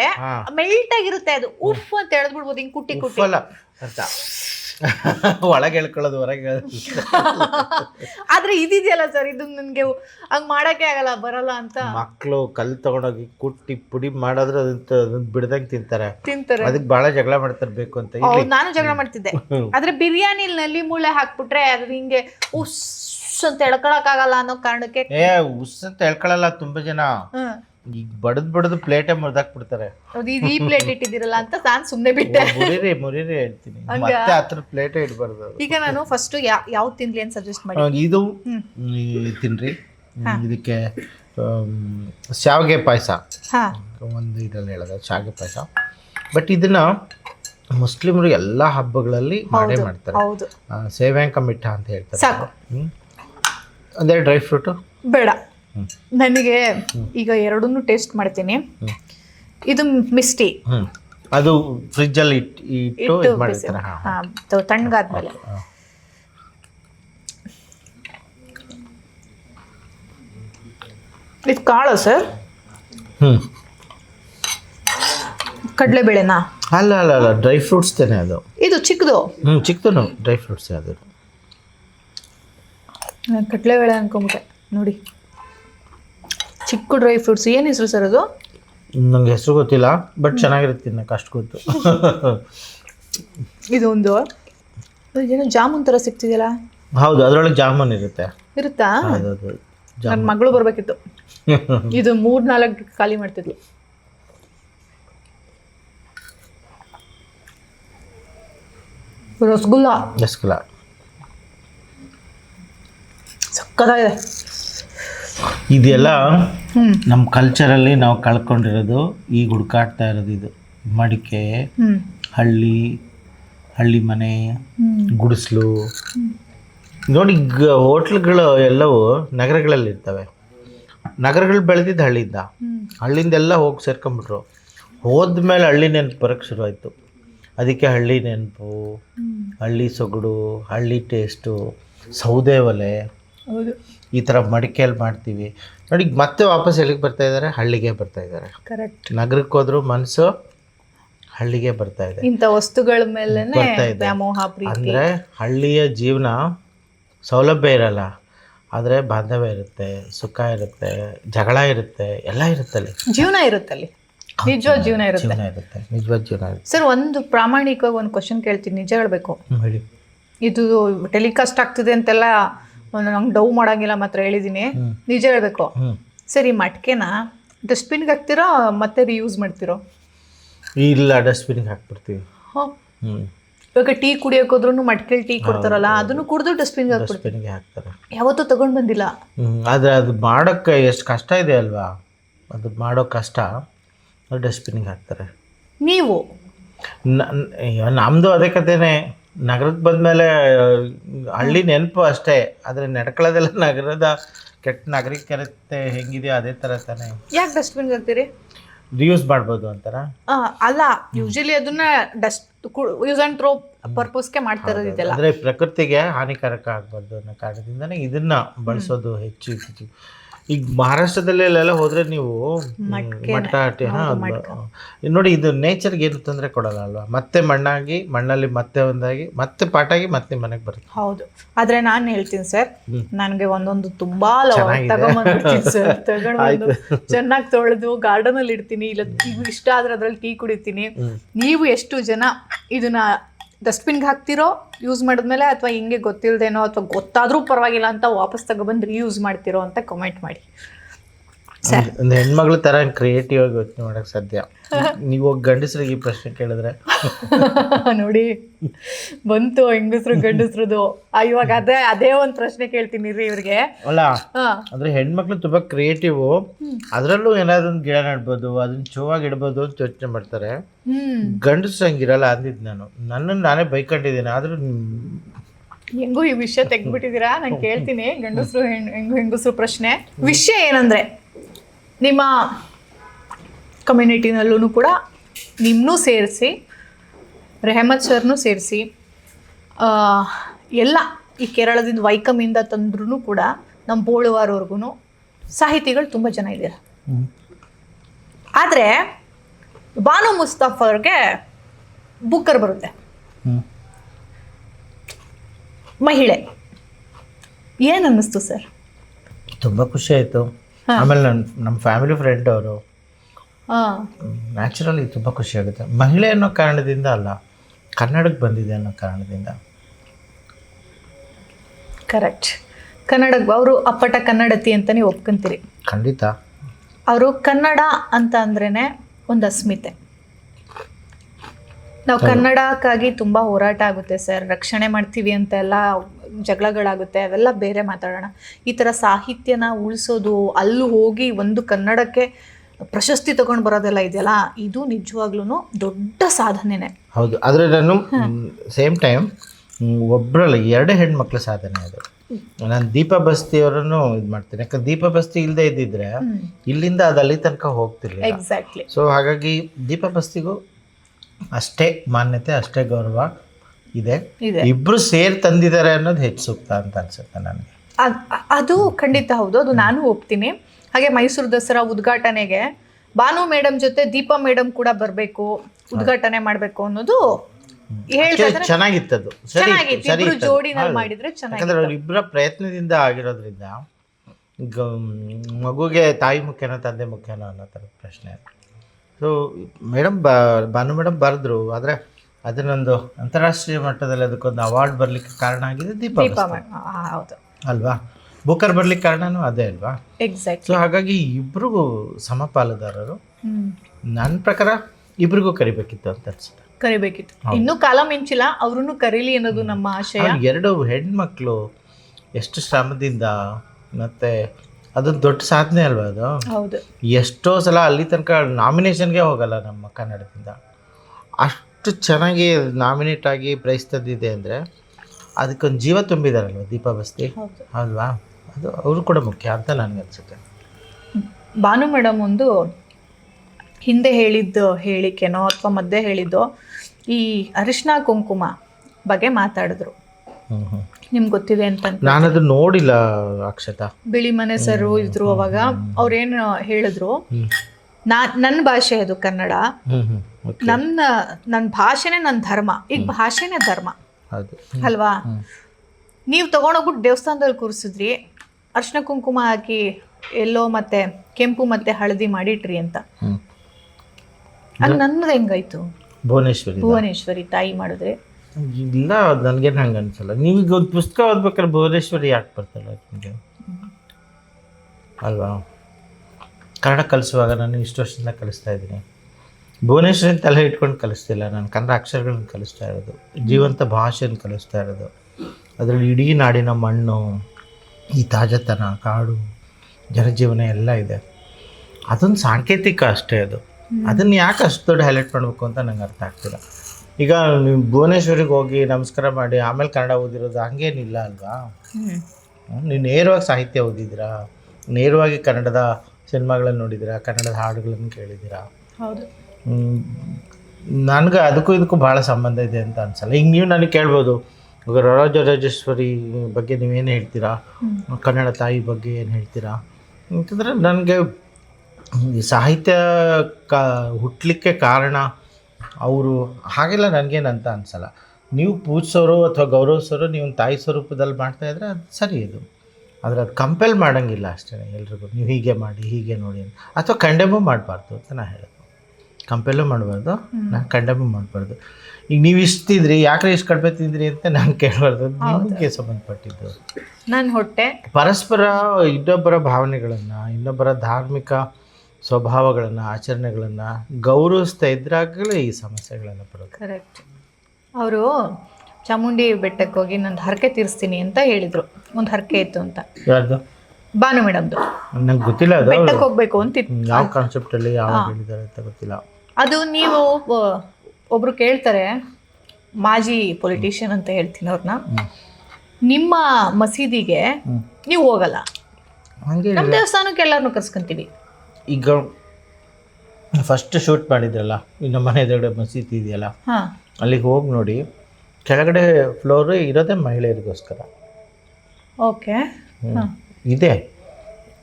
ಮೆಲ್ಟ್ ಆಗಿರುತ್ತೆ ಅದು. ಉಫ್ ಅಂತ ಹೇಳ್ಬಿಡ್ಬೋದು ಬಿಡ್ಬೋದು ಹಿಂಗ್ ಕುಟ್ಟಿ ಕುಟ್ಟಿ. ಅಲ್ಲ ಅಂತ ಒಳಗೆ ಹೇಳ್ಕೊಳ್ಳೋದು ಹೊರಗೆ ಆದ್ರೆ ಇದಿದೆಯಲ್ಲ ಸರ್ ಇದು ನನಗೆ ಹಂಗ್ ಮಾಡಕ್ಕೆ ಆಗಲ್ಲ ಬರಲ್ಲ ಅಂತ? ಮಕ್ಕಳು ಕಲ್ಲು ತಗೊಂಡೋಗಿ ಕುಟ್ಟಿ ಪುಡಿ ಮಾಡಿದ್ರೆ ಅದನ್ನ ಬಿಡದಂಗೆ ತಿಂತಾರೆ. ತಿಂತಾರೆ. ಅದಕ್ಕೆ ಬಹಳ ಜಗಳ ಮಾಡ್ತಾರೆ ಬೇಕು ಅಂತ. ಹೌದು ನಾನು ಜಗಳ ಮಾಡ್ತಿದ್ದೆ. ಆದ್ರೆ ಬಿರಿಯಾನಿ ನಲ್ಲಿ ಮೂಳೆ ಹಾಕ್ಬಿಟ್ರೆ ಅದ್ರ ಹಿಂಗೆ ಉಸ್ ಅಂತ ಹೇಳ್ಕೊಳಕ್ ಆಗಲ್ಲ ಅನ್ನೋ ಕಾರಣಕ್ಕೆ ಏ ಉಸ್ ಅಂತ ಹೇಳ್ಕೊಳಲ್ಲ ತುಂಬಾ ಜನ. ಈಗ ಬಡದ್ ಬಡದು ಪ್ಲೇಟೇ ಮರದಾಕ್ ಬಿಡ್ತಾರೆ ಇದು ಈ ಪ್ಲೇಟ್ ಇಟ್ಟಿದ್ದೀರಲ್ಲ ಅಂತ ನಾನ್ ಸುಮ್ನೆ ಬಿಟ್ಟೆ. ಮುರಿರಿ ಮುರಿರಿ ಹೇಳ್ತೀನಿ. ಮತ್ತೆ ಹತ್ರ ಪ್ಲೇಟೇ ಇಡಬಾರ್ದು ಈಗ ನಾನು ಫಸ್ಟ್ ಯಾವ ತಿನ್ಲಿ ಅಂತ ಸಜೆಸ್ಟ್ ಮಾಡಿ? ಇದು ಈ ತಿನ್ರಿ. ಇದಕ್ಕೆ ಆಮ್, ಶಾವಿಗೆ ಪಾಯಸ. ಹಾ. ಒಂದು ಇದರಲ್ಲಿ ಹೇಳೋದು ಶಾವಿಗೆ ಪಾಯಸ. ಬಟ್ ಇದನ್ನ ಮುಸ್ಲಿಮರು ಎಲ್ಲ ಹಬ್ಬಗಳಲ್ಲಿ ಮಾಡೇ ಮಾಡ್ತಾರೆ. ಹೌದು. ಆ, ಸೇವ್ಯಾಂಕ ಮಿಠ ಅಂತ ಹೇಳ್ತಾರೆ. ಸಾಕು. ಹ್ಮ್. ಡ್ರೈ ಫ್ರೂಟು ಬೇಡ. ನನಗೆ ಈಗ ಎರಡನ್ನೂ ಟೇಸ್ಟ್ ಮಾಡ್ತೀನಿ. ಇದು ಮಿಸ್ಟಿ. ಅದು ಫ್ರಿಜ್ ಅಲ್ಲಿ ಇಟ್ಟು ಮಾಡಿರ್ತಾರೆ? ತಣ್ಣಗಾದ್ಮೇಲೆ. ಇದು ಕಾಳು ಸರ್? ಹ್ಞೂ ಕಡಲೆಬೇಳೆನಾ? ಅಲ್ಲ ಅಲ್ಲ ಅಲ್ಲ ಡ್ರೈ ಫ್ರೂಟ್ಸ್ ತಾನೆ ಅದು. ಇದು ಚಿಕ್ಕದು. ಹ್ಞೂ ಚಿಕ್ಕದು ಡ್ರೈ ಫ್ರೂಟ್ಸ್ ಅದು ಕಡಲೆಬೇಳೆ ಅನ್ಕೊಂಬಿಟ್ಟೆ. ನೋಡಿ. ಚಿಕ್ಕ ಡ್ರೈ ಫ್ರೂಟ್ಸ್ ಏನು ಹೆಸರು ಸರ್ ಅದು? ನಂಗೆ ಹೆಸರು ಗೊತ್ತಿಲ್ಲ ಬಟ್ ಚೆನ್ನಾಗಿರುತ್ತೆ ತಿನ್ನಕ್ಕೆ ಅಷ್ಟು ಗೊತ್ತು ಇದೊಂದು. ಏನೋ ಜಾಮೂನ್ ಥರ ಸಿಗ್ತಿದೆಯಲ್ಲ? ಹೌದು ಅದರೊಳಗೆ ಜಾಮೂನ್ ಇರುತ್ತೆ. ಇರುತ್ತಾ? ನನ್ನ ಮಗಳು ಬರಬೇಕಿತ್ತು. ಇದು ಮೂರು ನಾಲ್ಕು ಖಾಲಿ ಮಾಡ್ತಿದ್ಲು. ರಸಗುಲ್ಲ. ರಸಗುಲ್ಲ. ಸಕ್ಕತ್ತಾಗಿದೆ. ಇದೆಲ್ಲ ನಮ್ಮ ಕಲ್ಚರಲ್ಲಿ ನಾವು ಕಳ್ಕೊಂಡಿರೋದು ಈಗ ಹುಡುಕಾಡ್ತಾ ಇರೋದು ಇದು. ಮಡಿಕೆ ಹಳ್ಳಿ ಹಳ್ಳಿ ಮನೆ ಗುಡಿಸ್ಲು. ನೋಡಿ ಈಗ ಹೋಟ್ಲ್ಗಳು ಎಲ್ಲವೂ ನಗರಗಳಲ್ಲಿ ಇರ್ತವೆ. ನಗರಗಳು ಬೆಳೆದಿದ್ದು ಹಳ್ಳಿಯಿಂದ. ಹಳ್ಳಿಂದೆಲ್ಲ ಹೋಗಿ ಸೇರ್ಕೊಂಬಿಟ್ರು. ಹೋದ್ಮೇಲೆ ಹಳ್ಳಿ ನೆನಪು ಬರೋಕ್ಕೆ ಶುರುವಾಯಿತು. ಅದಕ್ಕೆ ಹಳ್ಳಿ ನೆನಪು ಹಳ್ಳಿ ಸೊಗಡು ಹಳ್ಳಿ ಟೇಸ್ಟು ಸೌದೆ ಒಲೆ. ಹೌದು. ಈ ಥರ ಮಡಿಕೆಯಲ್ಲಿ ಮಾಡ್ತೀವಿ. ನೋಡಿ ಮತ್ತೆ ವಾಪಸ್ ಎಲ್ಲಿಗೆ ಬರ್ತಾ ಇದ್ದಾರೆ ಹಳ್ಳಿಗೆ ಬರ್ತಾ ಇದ್ದಾರೆ ಕರೆಕ್ಟ್ ನಗರಕ್ಕೆ ಹೋದ್ರು ಮನಸ್ಸು ಹಳ್ಳಿಗೆ ಬರ್ತಾ ಇದೆ. ಇಂಥ ವಸ್ತುಗಳ ಮೇಲೆ ಅಂದರೆ ಹಳ್ಳಿಯ ಜೀವನ ಸೌಲಭ್ಯ ಇರಲ್ಲ. ಆದರೆ ಬಾಂಧವ್ಯ ಇರುತ್ತೆ ಸುಖ ಇರುತ್ತೆ ಜಗಳ ಇರುತ್ತೆ ಎಲ್ಲ ಇರುತ್ತೆ ಅಲ್ಲಿ. ಜೀವನ ಇರುತ್ತೆ ಅಲ್ಲಿ. ನಿಜವಾದ ಜೀವನ ಇರುತ್ತೆ. ನಿಜವಾದ ಜೀವನ ಇರುತ್ತೆ. ಸರ್ ಒಂದು ಪ್ರಾಮಾಣಿಕವಾಗಿ ಒಂದು ಕ್ವಶನ್ ಕೇಳ್ತೀನಿ. ನಿಜ ಹೇಳಬೇಕು. ಹೇಳಿ. ಇದು ಟೆಲಿಕಾಸ್ಟ್ ಆಗ್ತಿದೆ ಅಂತೆಲ್ಲ ನಂಗೆ ಡೌ ಮಾಡಂಗಿಲ್ಲ ಮಾತ್ರ ಹೇಳಿದ್ದೀನಿ ನಿಜ ಹೇಳಬೇಕು. ಸರಿ ಮಟ್ಕೆನ ಡಸ್ಟ್ಬಿನ್ಗೆ ಹಾಕ್ತಿರೋ ಮತ್ತೆ ರಿಯೂಸ್ ಮಾಡ್ತಿರೋ? ಇಲ್ಲ ಡಸ್ಟ್ಬಿನ್ಗೆ ಹಾಕ್ಬಿಡ್ತೀವಿ. ಇವಾಗ ಟೀ ಕುಡಿಯೋಕೆ ಹೋದ್ರೂ ಮಟ್ಕೆಲಿ ಟೀ ಕೊಡ್ತಾರಲ್ಲ ಅದನ್ನು ಕುಡಿದು ಡಸ್ಟ್ಬಿನ್ಗೆ ಡಸ್ಟ್ಬಿನ್ಗೆ ಹಾಕ್ತಾರೆ. ಯಾವತ್ತೂ ತಗೊಂಡು ಬಂದಿಲ್ಲ. ಆದರೆ ಅದು ಮಾಡೋಕ್ಕೆ ಎಷ್ಟು ಕಷ್ಟ ಇದೆ ಅಲ್ವಾ? ಅದು ಮಾಡೋ ಕಷ್ಟ ಡಸ್ಟ್ಬಿನ್ಗೆ ಹಾಕ್ತಾರೆ. ನೀವು? ನಮ್ಮದು ಅದೇ ಕಥೆನೇ. ನಗರಕ್ಕೆ ಬಂದಮೇಲೆ ಹಳ್ಳಿ ನೆನಪು ಅಷ್ಟೇ. ಆದರೆ ನಡ್ಕೊಳ್ಳೋದೆಲ್ಲ ನಗರದ ಕೆಟ್ಟ ನಾಗರಿಕತೆ ಹೆಂಗಿದೆಯೋ ಅದೇ ಥರ ತಾನೇ. ಯಾಕೆ ಡಸ್ಟ್ಬಿನ್ ಅಂತೀರಿ ರಿಯೂಸ್ ಮಾಡ್ಬೋದು ಅಂತಾರ? ಅಲ್ಲ ಯೂಶಲಿ ಅದನ್ನ ಡಸ್ಟ್ ಯೂಸ್ ಆ್ಯಂಡ್ ಥ್ರೋ ಪರ್ಪಸ್ಗೆ ಮಾಡ್ತಾ ಇರೋದು ಇದೆಲ್ಲ. ಅಂದರೆ ಪ್ರಕೃತಿಗೆ ಹಾನಿಕಾರಕ ಆಗ್ಬಾರ್ದು ಅನ್ನೋ ಕಾರಣದಿಂದನೇ ಇದನ್ನ ಬಳಸೋದು ಹೆಚ್ಚು ಹೆಚ್ಚು. ಈಗ ಮಹಾರಾಷ್ಟ್ರದಲ್ಲೆಲ್ಲ ಹೋದ್ರೆ ನೀವು ಮಟ್ಟ ಅಟ್ಟಿ ಹಾ, ನೋಡಿ ಇದು ನೇಚರ್ಗೆ ಏನು ತೊಂದರೆ ಕೊಡಲ್ಲ ಅಲ್ವಾ? ಮತ್ತೆ ಮಣ್ಣಾಗಿ ಮಣ್ಣಲ್ಲಿ ಮತ್ತೆ ಒಂದಾಗಿ ಮತ್ತೆ ಪಾಟಾಗಿ ಮತ್ತೆ ಮನೆಗೆ ಬರುತ್ತೆ. ಹೌದು. ಆದ್ರೆ ನಾನು ಹೇಳ್ತೀನಿ ಸರ್. ನನಗೆ ಒಂದೊಂದು ತುಂಬಾ ಸರ್. ಚೆನ್ನಾಗಿ ತೊಳೆದು ಗಾರ್ಡನ್ ಅಲ್ಲಿ ಇಡ್ತೀನಿ. ಇಲ್ಲ ಇಷ್ಟ ಆದ್ರೆ ಅದ್ರಲ್ಲಿ ಟೀ ಕುಡಿತೀನಿ. ನೀವು ಎಷ್ಟು ಜನ ಇದನ್ನ ಡಸ್ಟ್ಬಿನ್ಗೆ ಹಾಕ್ತಿರೋ ಯೂಸ್ ಮಾಡಿದ್ಮೇಲೆ ಅಥವಾ ಹಿಂಗೆ ಗೊತ್ತಿಲ್ಲದೇನೋ ಅಥವಾ ಗೊತ್ತಾದರೂ ಪರವಾಗಿಲ್ಲ ಅಂತ ವಾಪಸ್ ತಗೊಬಂದು ರೀಯೂಸ್ ಮಾಡ್ತಿರೋ ಅಂತ ಕಮೆಂಟ್ ಮಾಡಿ. ಸರ್. ಒಂದು ಹೆಣ್ಮಗಳ ತರ ಕ್ರಿಯೇಟಿವ್ ಆಗಿ ಯೋಚನೆ ಮಾಡಕ್ ಸಾಧ್ಯ. ನೀವು ಗಂಡಸ್ರಿಗೆ ಈ ಪ್ರಶ್ನೆ ಕೇಳಿದ್ರೆ. ನೋಡಿ ಬಂತು ಹೆಂಗಸ್ರು ಗಂಡಸ್ರದು. ಇವಾಗ ಅದೇ ಅದೇ ಒಂದು ಪ್ರಶ್ನೆ ಕೇಳ್ತೀನಿ ರೀ ಇವ್ರಿಗೆ. ಅಲ್ಲ ಅಂದ್ರೆ ಹೆಣ್ಮಕ್ಳು ತುಂಬಾ ಕ್ರಿಯೇಟಿವ್ ಅದರಲ್ಲೂ ಏನಾದ್ರು ಒಂದು ಗಿಡ ನೆಡ್ಬೋದು ಅದನ್ನ ಚೋವಾಗಿ ಇಡ್ಬೋದು ಅಂತ ಯೋಚನೆ ಮಾಡ್ತಾರೆ. ಗಂಡಸ್ ಗಂಡಸ್ರು ಹಂಗಿರಲ್ಲ ಅಂದಿದ್ದು ನಾನು. ನನ್ನನ್ನು ನಾನೇ ಬೈಕೊಂಡಿದ್ದೀನಿ ಆದ್ರೂ ಹೆಂಗೂ ಈ ವಿಷಯ ತೆಗ್ದ್ಬಿಟ್ಟಿದ್ದೀರಾ? ನಾನು ಕೇಳ್ತೀನಿ ಗಂಡಸರು ಹೆಂಗು ಹೆಂಗಸರು ಪ್ರಶ್ನೆ. ವಿಷಯ ಏನಂದ್ರೆ ನಿಮ್ಮ ಕಮ್ಯುನಿಟಿನಲ್ಲೂ ಕೂಡ ನಿಮ್ಮನ್ನೂ ಸೇರಿಸಿ ರೆಹಮತ್ ಸರ್ನೂ ಸೇರಿಸಿ ಎಲ್ಲ ಈ ಕೇರಳದಿಂದ ವೈಕಮಿಂದ ತಂದ್ರೂ ಕೂಡ ನಮ್ಮ ಬೋಳುವಾರವರೆಗೂ ಸಾಹಿತಿಗಳು ತುಂಬ ಜನ ಇದ್ದೀರ. ಆದರೆ ಬಾನು ಮುಸ್ತಫ್ ಅವ್ರಿಗೆ ಬುಕ್ಕರ್ ಬರುತ್ತೆ. ಮಹಿಳೆ. ಏನು ಅನ್ನಿಸ್ತು ಸರ್? ತುಂಬ ಖುಷಿ ಆಯ್ತು. ಆಮೇಲೆ ನನ್ನ ನಮ್ಮ ಫ್ಯಾಮಿಲಿ ಫ್ರೆಂಡ್ ಅವರು ನ್ಯಾಚುರಲಿ ತುಂಬ ಖುಷಿ ಆಗುತ್ತೆ. ಮಹಿಳೆ ಅನ್ನೋ ಕಾರಣದಿಂದ ಅಲ್ಲ ಕನ್ನಡಕ್ಕೆ ಬಂದಿದೆ ಅನ್ನೋ ಕಾರಣದಿಂದ. ಕರೆಕ್ಟ್ ಕನ್ನಡ ಅವರು ಅಪ್ಪಟ ಕನ್ನಡತಿ ಅಂತಲೇ ಒಪ್ಕೊಂತೀರಿ. ಖಂಡಿತ. ಅವರು ಕನ್ನಡ ಅಂತ ಅಂದ್ರೇ ಒಂದು ಅಸ್ಮಿತೆ. ನಾವು ಕನ್ನಡಕ್ಕಾಗಿ ತುಂಬ ಹೋರಾಟ ಆಗುತ್ತೆ ಸರ್. ರಕ್ಷಣೆ ಮಾಡ್ತೀವಿ ಅಂತ ಎಲ್ಲ ಜಗಳಗಳಾಗುತ್ತೆ ಅವೆಲ್ಲ ಬೇರೆ ಮಾತಾಡೋಣ. ಈ ಥರ ಸಾಹಿತ್ಯನ ಉಳಿಸೋದು ಅಲ್ಲಿ ಹೋಗಿ ಒಂದು ಕನ್ನಡಕ್ಕೆ ಪ್ರಶಸ್ತಿ ತಗೊಂಡು ಬರೋದೆಲ್ಲ ಇದೆಯಲ್ಲ ಇದು ನಿಜವಾಗ್ಲೂ ದೊಡ್ಡ ಸಾಧನೆನೇ. ಹೌದು ಆದರೆ ನಾನು ಸೇಮ್ ಟೈಮ್ ಒಬ್ಬರಲ್ಲ ಎರಡೇ ಹೆಣ್ಮಕ್ಳ ಸಾಧನೆ ಅದು. ನಾನು ದೀಪ ಬಸ್ತಿ ಅವರನ್ನು ಇದು ಮಾಡ್ತೀನಿ. ಯಾಕಂದ್ರೆ ದೀಪ ಬಸ್ತಿ ಇಲ್ಲದೆ ಇದ್ದಿದ್ರೆ ಇಲ್ಲಿಂದ ಅದು ಅಲ್ಲಿ ತನಕ ಹೋಗ್ತಿರ್ಲಿಲ್ಲ. ಎಕ್ಸಾಕ್ಟ್ಲಿ ಸೊ ಹಾಗಾಗಿ ದೀಪ ಬಸ್ತಿಗೂ ಅಷ್ಟೇ ಮಾನ್ಯತೆ ಅಷ್ಟೇ ಗೌರವ. ಇದೆ. ಇಬ್ರು ಸೇರಿ ತಂದಿದ್ದಾರೆ ಅನ್ನೋದು ಹೆಚ್ಚು ಸೂಕ್ತ ಅಂತ ಅನ್ಸುತ್ತೆ ನನಗೆ. ಅದ್- ಖಂಡಿತ ಹೌದು ಅದು ನಾನು ಒಪ್ತೀನಿ. ಹಾಗೆ ಮೈಸೂರು ದಸರಾ ಉದ್ಘಾಟನೆಗೆ ಭಾನು ಮೇಡಮ್ ಜೊತೆ ದೀಪಾ ಮೇಡಮ್ ಕೂಡ ಬರಬೇಕು ಉದ್ಘಾಟನೆ ಮಾಡಬೇಕು ಅನ್ನೋದು ಚೆನ್ನಾಗಿತ್ತದು. ಜೋಡಿನಲ್ಲಿ ಮಾಡಿದ್ರೆ ಯಾಕಂದ್ರೆ ಅವ್ರಿಬ್ಬರ ಪ್ರಯತ್ನದಿಂದ ಆಗಿರೋದ್ರಿಂದ ಮಗುಗೆ ತಾಯಿ ಮುಖ್ಯನೋ ತಂದೆ ಮುಖ್ಯನೋ ಅನ್ನೋ ಥರದ ಪ್ರಶ್ನೆ so madam Banu Bhanu madam ಬರೆದ್ರು ಆದರೆ ಅದನ್ನೊಂದು ಅಂತಾರಾಷ್ಟ್ರೀಯ ಮಟ್ಟದಲ್ಲಿ ಅದಕ್ಕೊಂದು ಅವಾರ್ಡ್ ಬರಲಿಕ್ಕೆ ಕಾರಣ ಆಗಿದೆ ದೀಪ ಹೌದು. ಅಲ್ವಾ? ಬುಕರ್ ಬರ್ಲಿಕ್ಕೆ ಕಾರಣನೂ ಅದೇ ಅಲ್ವಾ? ಎಕ್ಸಾಕ್ಟ್ ಸೊ ಹಾಗಾಗಿ ಇಬ್ರಿಗೂ ಸಮಪಾಲುದಾರರು ನನ್ನ ಪ್ರಕಾರ ಇಬ್ರಿಗೂ ಕರಿಬೇಕಿತ್ತು ಅಂತ ಅನ್ಸುತ್ತೆ. ಕರಿಬೇಕಿತ್ತು. ಇನ್ನೂ ಕಾಲ ಮಿಂಚಿಲ್ಲ ಅವ್ರನ್ನು ಕರೀಲಿ ಅನ್ನೋದು ನಮ್ಮ ಆಶಯ. ಎರಡು ಹೆಣ್ಮಕ್ಳು ಎಷ್ಟು ಶ್ರಮದಿಂದ ಮತ್ತೆ ಅದು ದೊಡ್ಡ ಸಾಧನೆ ಅಲ್ವಾ ಅದು? ಹೌದು. ಎಷ್ಟೋ ಸಲ ಅಲ್ಲಿ ತನಕ ನಾಮಿನೇಷನ್ಗೆ ಹೋಗಲ್ಲ ನಮ್ಮ ಕನ್ನಡದಿಂದ. ಅಷ್ಟು ಚೆನ್ನಾಗಿ ನಾಮಿನೇಟ್ ಆಗಿ ಪ್ರೈಸ್ ತಂದಿದೆ ಅಂದರೆ ಅದಕ್ಕೊಂದು ಜೀವ ತುಂಬಿದಾರಲ್ವ ದೀಪಾ ಬಸ್ತಿ. ಅಲ್ವಾ? ಅದು ಅವರು ಕೂಡ ಮುಖ್ಯ ಅಂತ ನನಗನ್ಸುತ್ತೆ ಭಾನು ಮೇಡಮ್ ಒಂದು ಹಿಂದೆ ಹೇಳಿದ್ದು ಹೇಳಿಕೆನೋ ಅಥವಾ ಮಧ್ಯೆ ಹೇಳಿದ್ದು ಈ ಅರಿಶಿನ ಕುಂಕುಮ ಬಗ್ಗೆ ಮಾತಾಡಿದ್ರು. ನಿಮ್ಗೆ ಗೊತ್ತಿದೆ ಅಂತ ನಾನು ಅದು ನೋಡಿಲ್ಲ ಅಕ್ಷತಾ. ಬಿಳಿ ಮನೆ ಸರು ಇದ್ರು ಅವಾಗ ಅವ್ರೇನು ಹೇಳಿದ್ರು ನಾ ನನ್ನ ಭಾಷೆ ಅದು ಕನ್ನಡ. ನನ್ನ ನನ್ನ ಭಾಷೆನೇ ನನ್ನ ಧರ್ಮ. ಈಗ ಭಾಷೆನೇ ಧರ್ಮ. ಅಲ್ವಾ. ನೀವು ತಗೊಂಡೋಗ್ಬಿಟ್ಟು ದೇವಸ್ಥಾನದಲ್ಲಿ ಕೂರಿಸಿದ್ರಿ ಅರ್ಶಿನ ಕುಂಕುಮ ಹಾಕಿ ಎಲ್ಲೋ ಮತ್ತೆ ಕೆಂಪು ಮತ್ತೆ ಹಳದಿ ಮಾಡಿಟ್ರಿ ಅಂತ. ಅದು ನನ್ನದು ಹೆಂಗಾಯ್ತು? ಭುವನೇಶ್ವರಿ ಭುವನೇಶ್ವರಿ ತಾಯಿ ಮಾಡಿದ್ರೆ. ಇಲ್ಲ ನನಗೇನು ಹಂಗೆ ಅನ್ಸಲ್ಲ. ನೀವೀಗ ಒಂದು ಪುಸ್ತಕ ಓದ್ಬೇಕಾದ್ರೆ ಭುವನೇಶ್ವರಿ ಯಾಕೆ ಬರ್ತಲ್ಲ ನಿಮಗೆ? ಅಲ್ವಾ? ಕನ್ನಡ ಕಲಿಸುವಾಗ ನಾನು ಇಷ್ಟು ವರ್ಷದಿಂದ ಕಲಿಸ್ತಾ ಇದ್ದೀನಿ. ಭುವನೇಶ್ವರಿ ತಲೆ ಇಟ್ಕೊಂಡು ಕಲಿಸ್ತಿಲ್ಲ ನಾನು ಕನ್ನಡ ಅಕ್ಷರಗಳನ್ನ ಕಲಿಸ್ತಾ ಇರೋದು. ಜೀವಂತ ಭಾಷೆಯನ್ನು ಕಲಿಸ್ತಾ ಇರೋದು. ಅದರಲ್ಲಿ ಇಡೀ ನಾಡಿನ ಮಣ್ಣು ಈ ತಾಜತನ ಕಾಡು ಜನಜೀವನ ಎಲ್ಲ ಇದೆ. ಅದೊಂದು ಸಾಂಕೇತಿಕ ಅಷ್ಟೇ ಅದು. ಅದನ್ನು ಯಾಕೆ ಅಷ್ಟು ದೊಡ್ಡ ಹೈಲೈಟ್ ಮಾಡಬೇಕು ಅಂತ ನಂಗೆ ಅರ್ಥ ಆಗ್ತಿಲ್ಲ. ಈಗ ನೀವು ಭುವನೇಶ್ವರಿಗೆ ಹೋಗಿ ನಮಸ್ಕಾರ ಮಾಡಿ ಆಮೇಲೆ ಕನ್ನಡ ಓದಿರೋದು ಹಂಗೇನಿಲ್ಲ ಅಲ್ವಾ? ನೀವು ನೇರವಾಗಿ ಸಾಹಿತ್ಯ ಓದಿದ್ದೀರಾ? ನೇರವಾಗಿ ಕನ್ನಡದ ಸಿನಿಮಾಗಳನ್ನು ನೋಡಿದ್ದೀರಾ? ಕನ್ನಡದ ಹಾಡುಗಳನ್ನು ಕೇಳಿದ್ದೀರಾ? ಹೌದು. ನನಗೆ ಅದಕ್ಕೂ ಇದಕ್ಕೂ ಭಾಳ ಸಂಬಂಧ ಇದೆ ಅಂತ ಅನ್ಸಲ್ಲ. ಈಗ ನೀವು ನನಗೆ ಕೇಳ್ಬೋದು ಈಗ ರಾಜರಾಜೇಶ್ವರಿ ಬಗ್ಗೆ ನೀವೇನು ಹೇಳ್ತೀರಾ? ಕನ್ನಡ ತಾಯಿ ಬಗ್ಗೆ ಏನು ಹೇಳ್ತೀರಾ? ಅಂತಂದರೆ ನನಗೆ ಈ ಸಾಹಿತ್ಯ ಕಾ ಹುಟ್ಟಲಿಕ್ಕೆ ಕಾರಣ ಅವರು ಹಾಗೆಲ್ಲ ನನಗೇನಂತ ಅನಿಸಲ್ಲ. ನೀವು ಪೂಜಿಸೋರು ಅಥವಾ ಗೌರವಿಸೋರು ನೀವು ತಾಯಿ ಸ್ವರೂಪದಲ್ಲಿ ಮಾಡ್ತಾ ಇದ್ರೆ ಅದು ಸರಿ ಅದು. ಆದರೆ ಅದು ಕಂಪೇಲ್ ಮಾಡೋಂಗಿಲ್ಲ ಅಷ್ಟೇ ಎಲ್ರಿಗೂ. ನೀವು ಹೀಗೆ ಮಾಡಿ ಹೀಗೆ ನೋಡಿ ಅಂತ. ಅಥವಾ ಕಂಡೆಮೂ ಮಾಡಬಾರ್ದು ಅಂತ ನಾನು ಹೇಳೋದು. ಕಂಪೆಲ್ಲು ಮಾಡಬಾರ್ದು. ನಾನು ಕಂಡಮೂ ಮಾಡಬಾರ್ದು. ಈಗ ನೀವು ಇಷ್ಟು ತಿಂದ್ರಿ ಯಾಕ್ರೆ ಇಷ್ಟು ಕಡಿಮೆ ತಿಂದ್ರಿ ಅಂತ ನಾನು ಕೇಳಬಾರ್ದು. ನಿಮಗೆ ಸಂಬಂಧಪಟ್ಟಿದ್ದು. ನಾನು ಹೊಟ್ಟೆ. ಪರಸ್ಪರ ಇನ್ನೊಬ್ಬರ ಭಾವನೆಗಳನ್ನು ಇನ್ನೊಬ್ಬರ ಧಾರ್ಮಿಕ ಸ್ವಭಾವಗಳನ್ನು ಆಚರಣೆಗಳನ್ನು ಗೌರವಿಸ್ತಾ ಇದ್ರಾಗಲೇ ಈ ಸಮಸ್ಯೆಗಳನ್ನು ಬರೋದು ಕರೆಕ್ಟ್ ಅವರು ಚಾಮುಂಡಿ ಬೆಟ್ಟಕ್ಕೆ ಹೋಗಿ ನಾನು ಹರಕೆ ತೀರಿಸ್ತೀನಿ ಅಂತ ಹೇಳಿದರು. ಒಂದು ಹರಕೆ ಇತ್ತು ಅಂತ. ಯಾರ್ದು? ಬಾನು ಮೇಡಮ್ದು. ನಂಗೆ ಗೊತ್ತಿಲ್ಲ ಅದು ಬೆಟ್ಟಕ್ಕೆ ಹೋಗ್ಬೇಕು ಅಂತಿತ್ತು. ಯಾವ ಕಾನ್ಸೆಪ್ಟಲ್ಲಿ ಯಾವ ಹೇಳಿದ್ದಾರೆ ಅಂತ ಗೊತ್ತಿಲ್ಲ. ಅದು ನೀವು ಒಬ್ರು ಕೇಳ್ತಾರೆ ಮಾಜಿ ಪೊಲಿಟಿಷಿಯನ್ ಅಂತ ಹೇಳ್ತೀನಿ ಅವ್ರನ್ನ. ನಿಮ್ಮ ಮಸೀದಿಗೆ ನೀವು ಹೋಗಲ್ಲ. ಹಾಗೆ ನಮ್ಮ ದೇವಸ್ಥಾನಕ್ಕೆ ಎಲ್ಲಾರನ್ನೂ ಕರ್ಸ್ಕೊಂತೀವಿ. ಈಗ ಫಸ್ಟ್ ಶೂಟ್ ಮಾಡಿದ್ರಲ್ಲ ನಮ್ಮ ಮನೆ ಎದುರುಗಡೆ ಮಸೀದಿ ಇದೆಯಲ್ಲ ಹಾ. ಅಲ್ಲಿಗೆ ಹೋಗಿ ನೋಡಿ ಕೆಳಗಡೆ ಫ್ಲೋರ್ ಇರೋದೇ ಮಹಿಳೆಯರಿಗೋಸ್ಕರ. ಓಕೆ. ಇದೆ.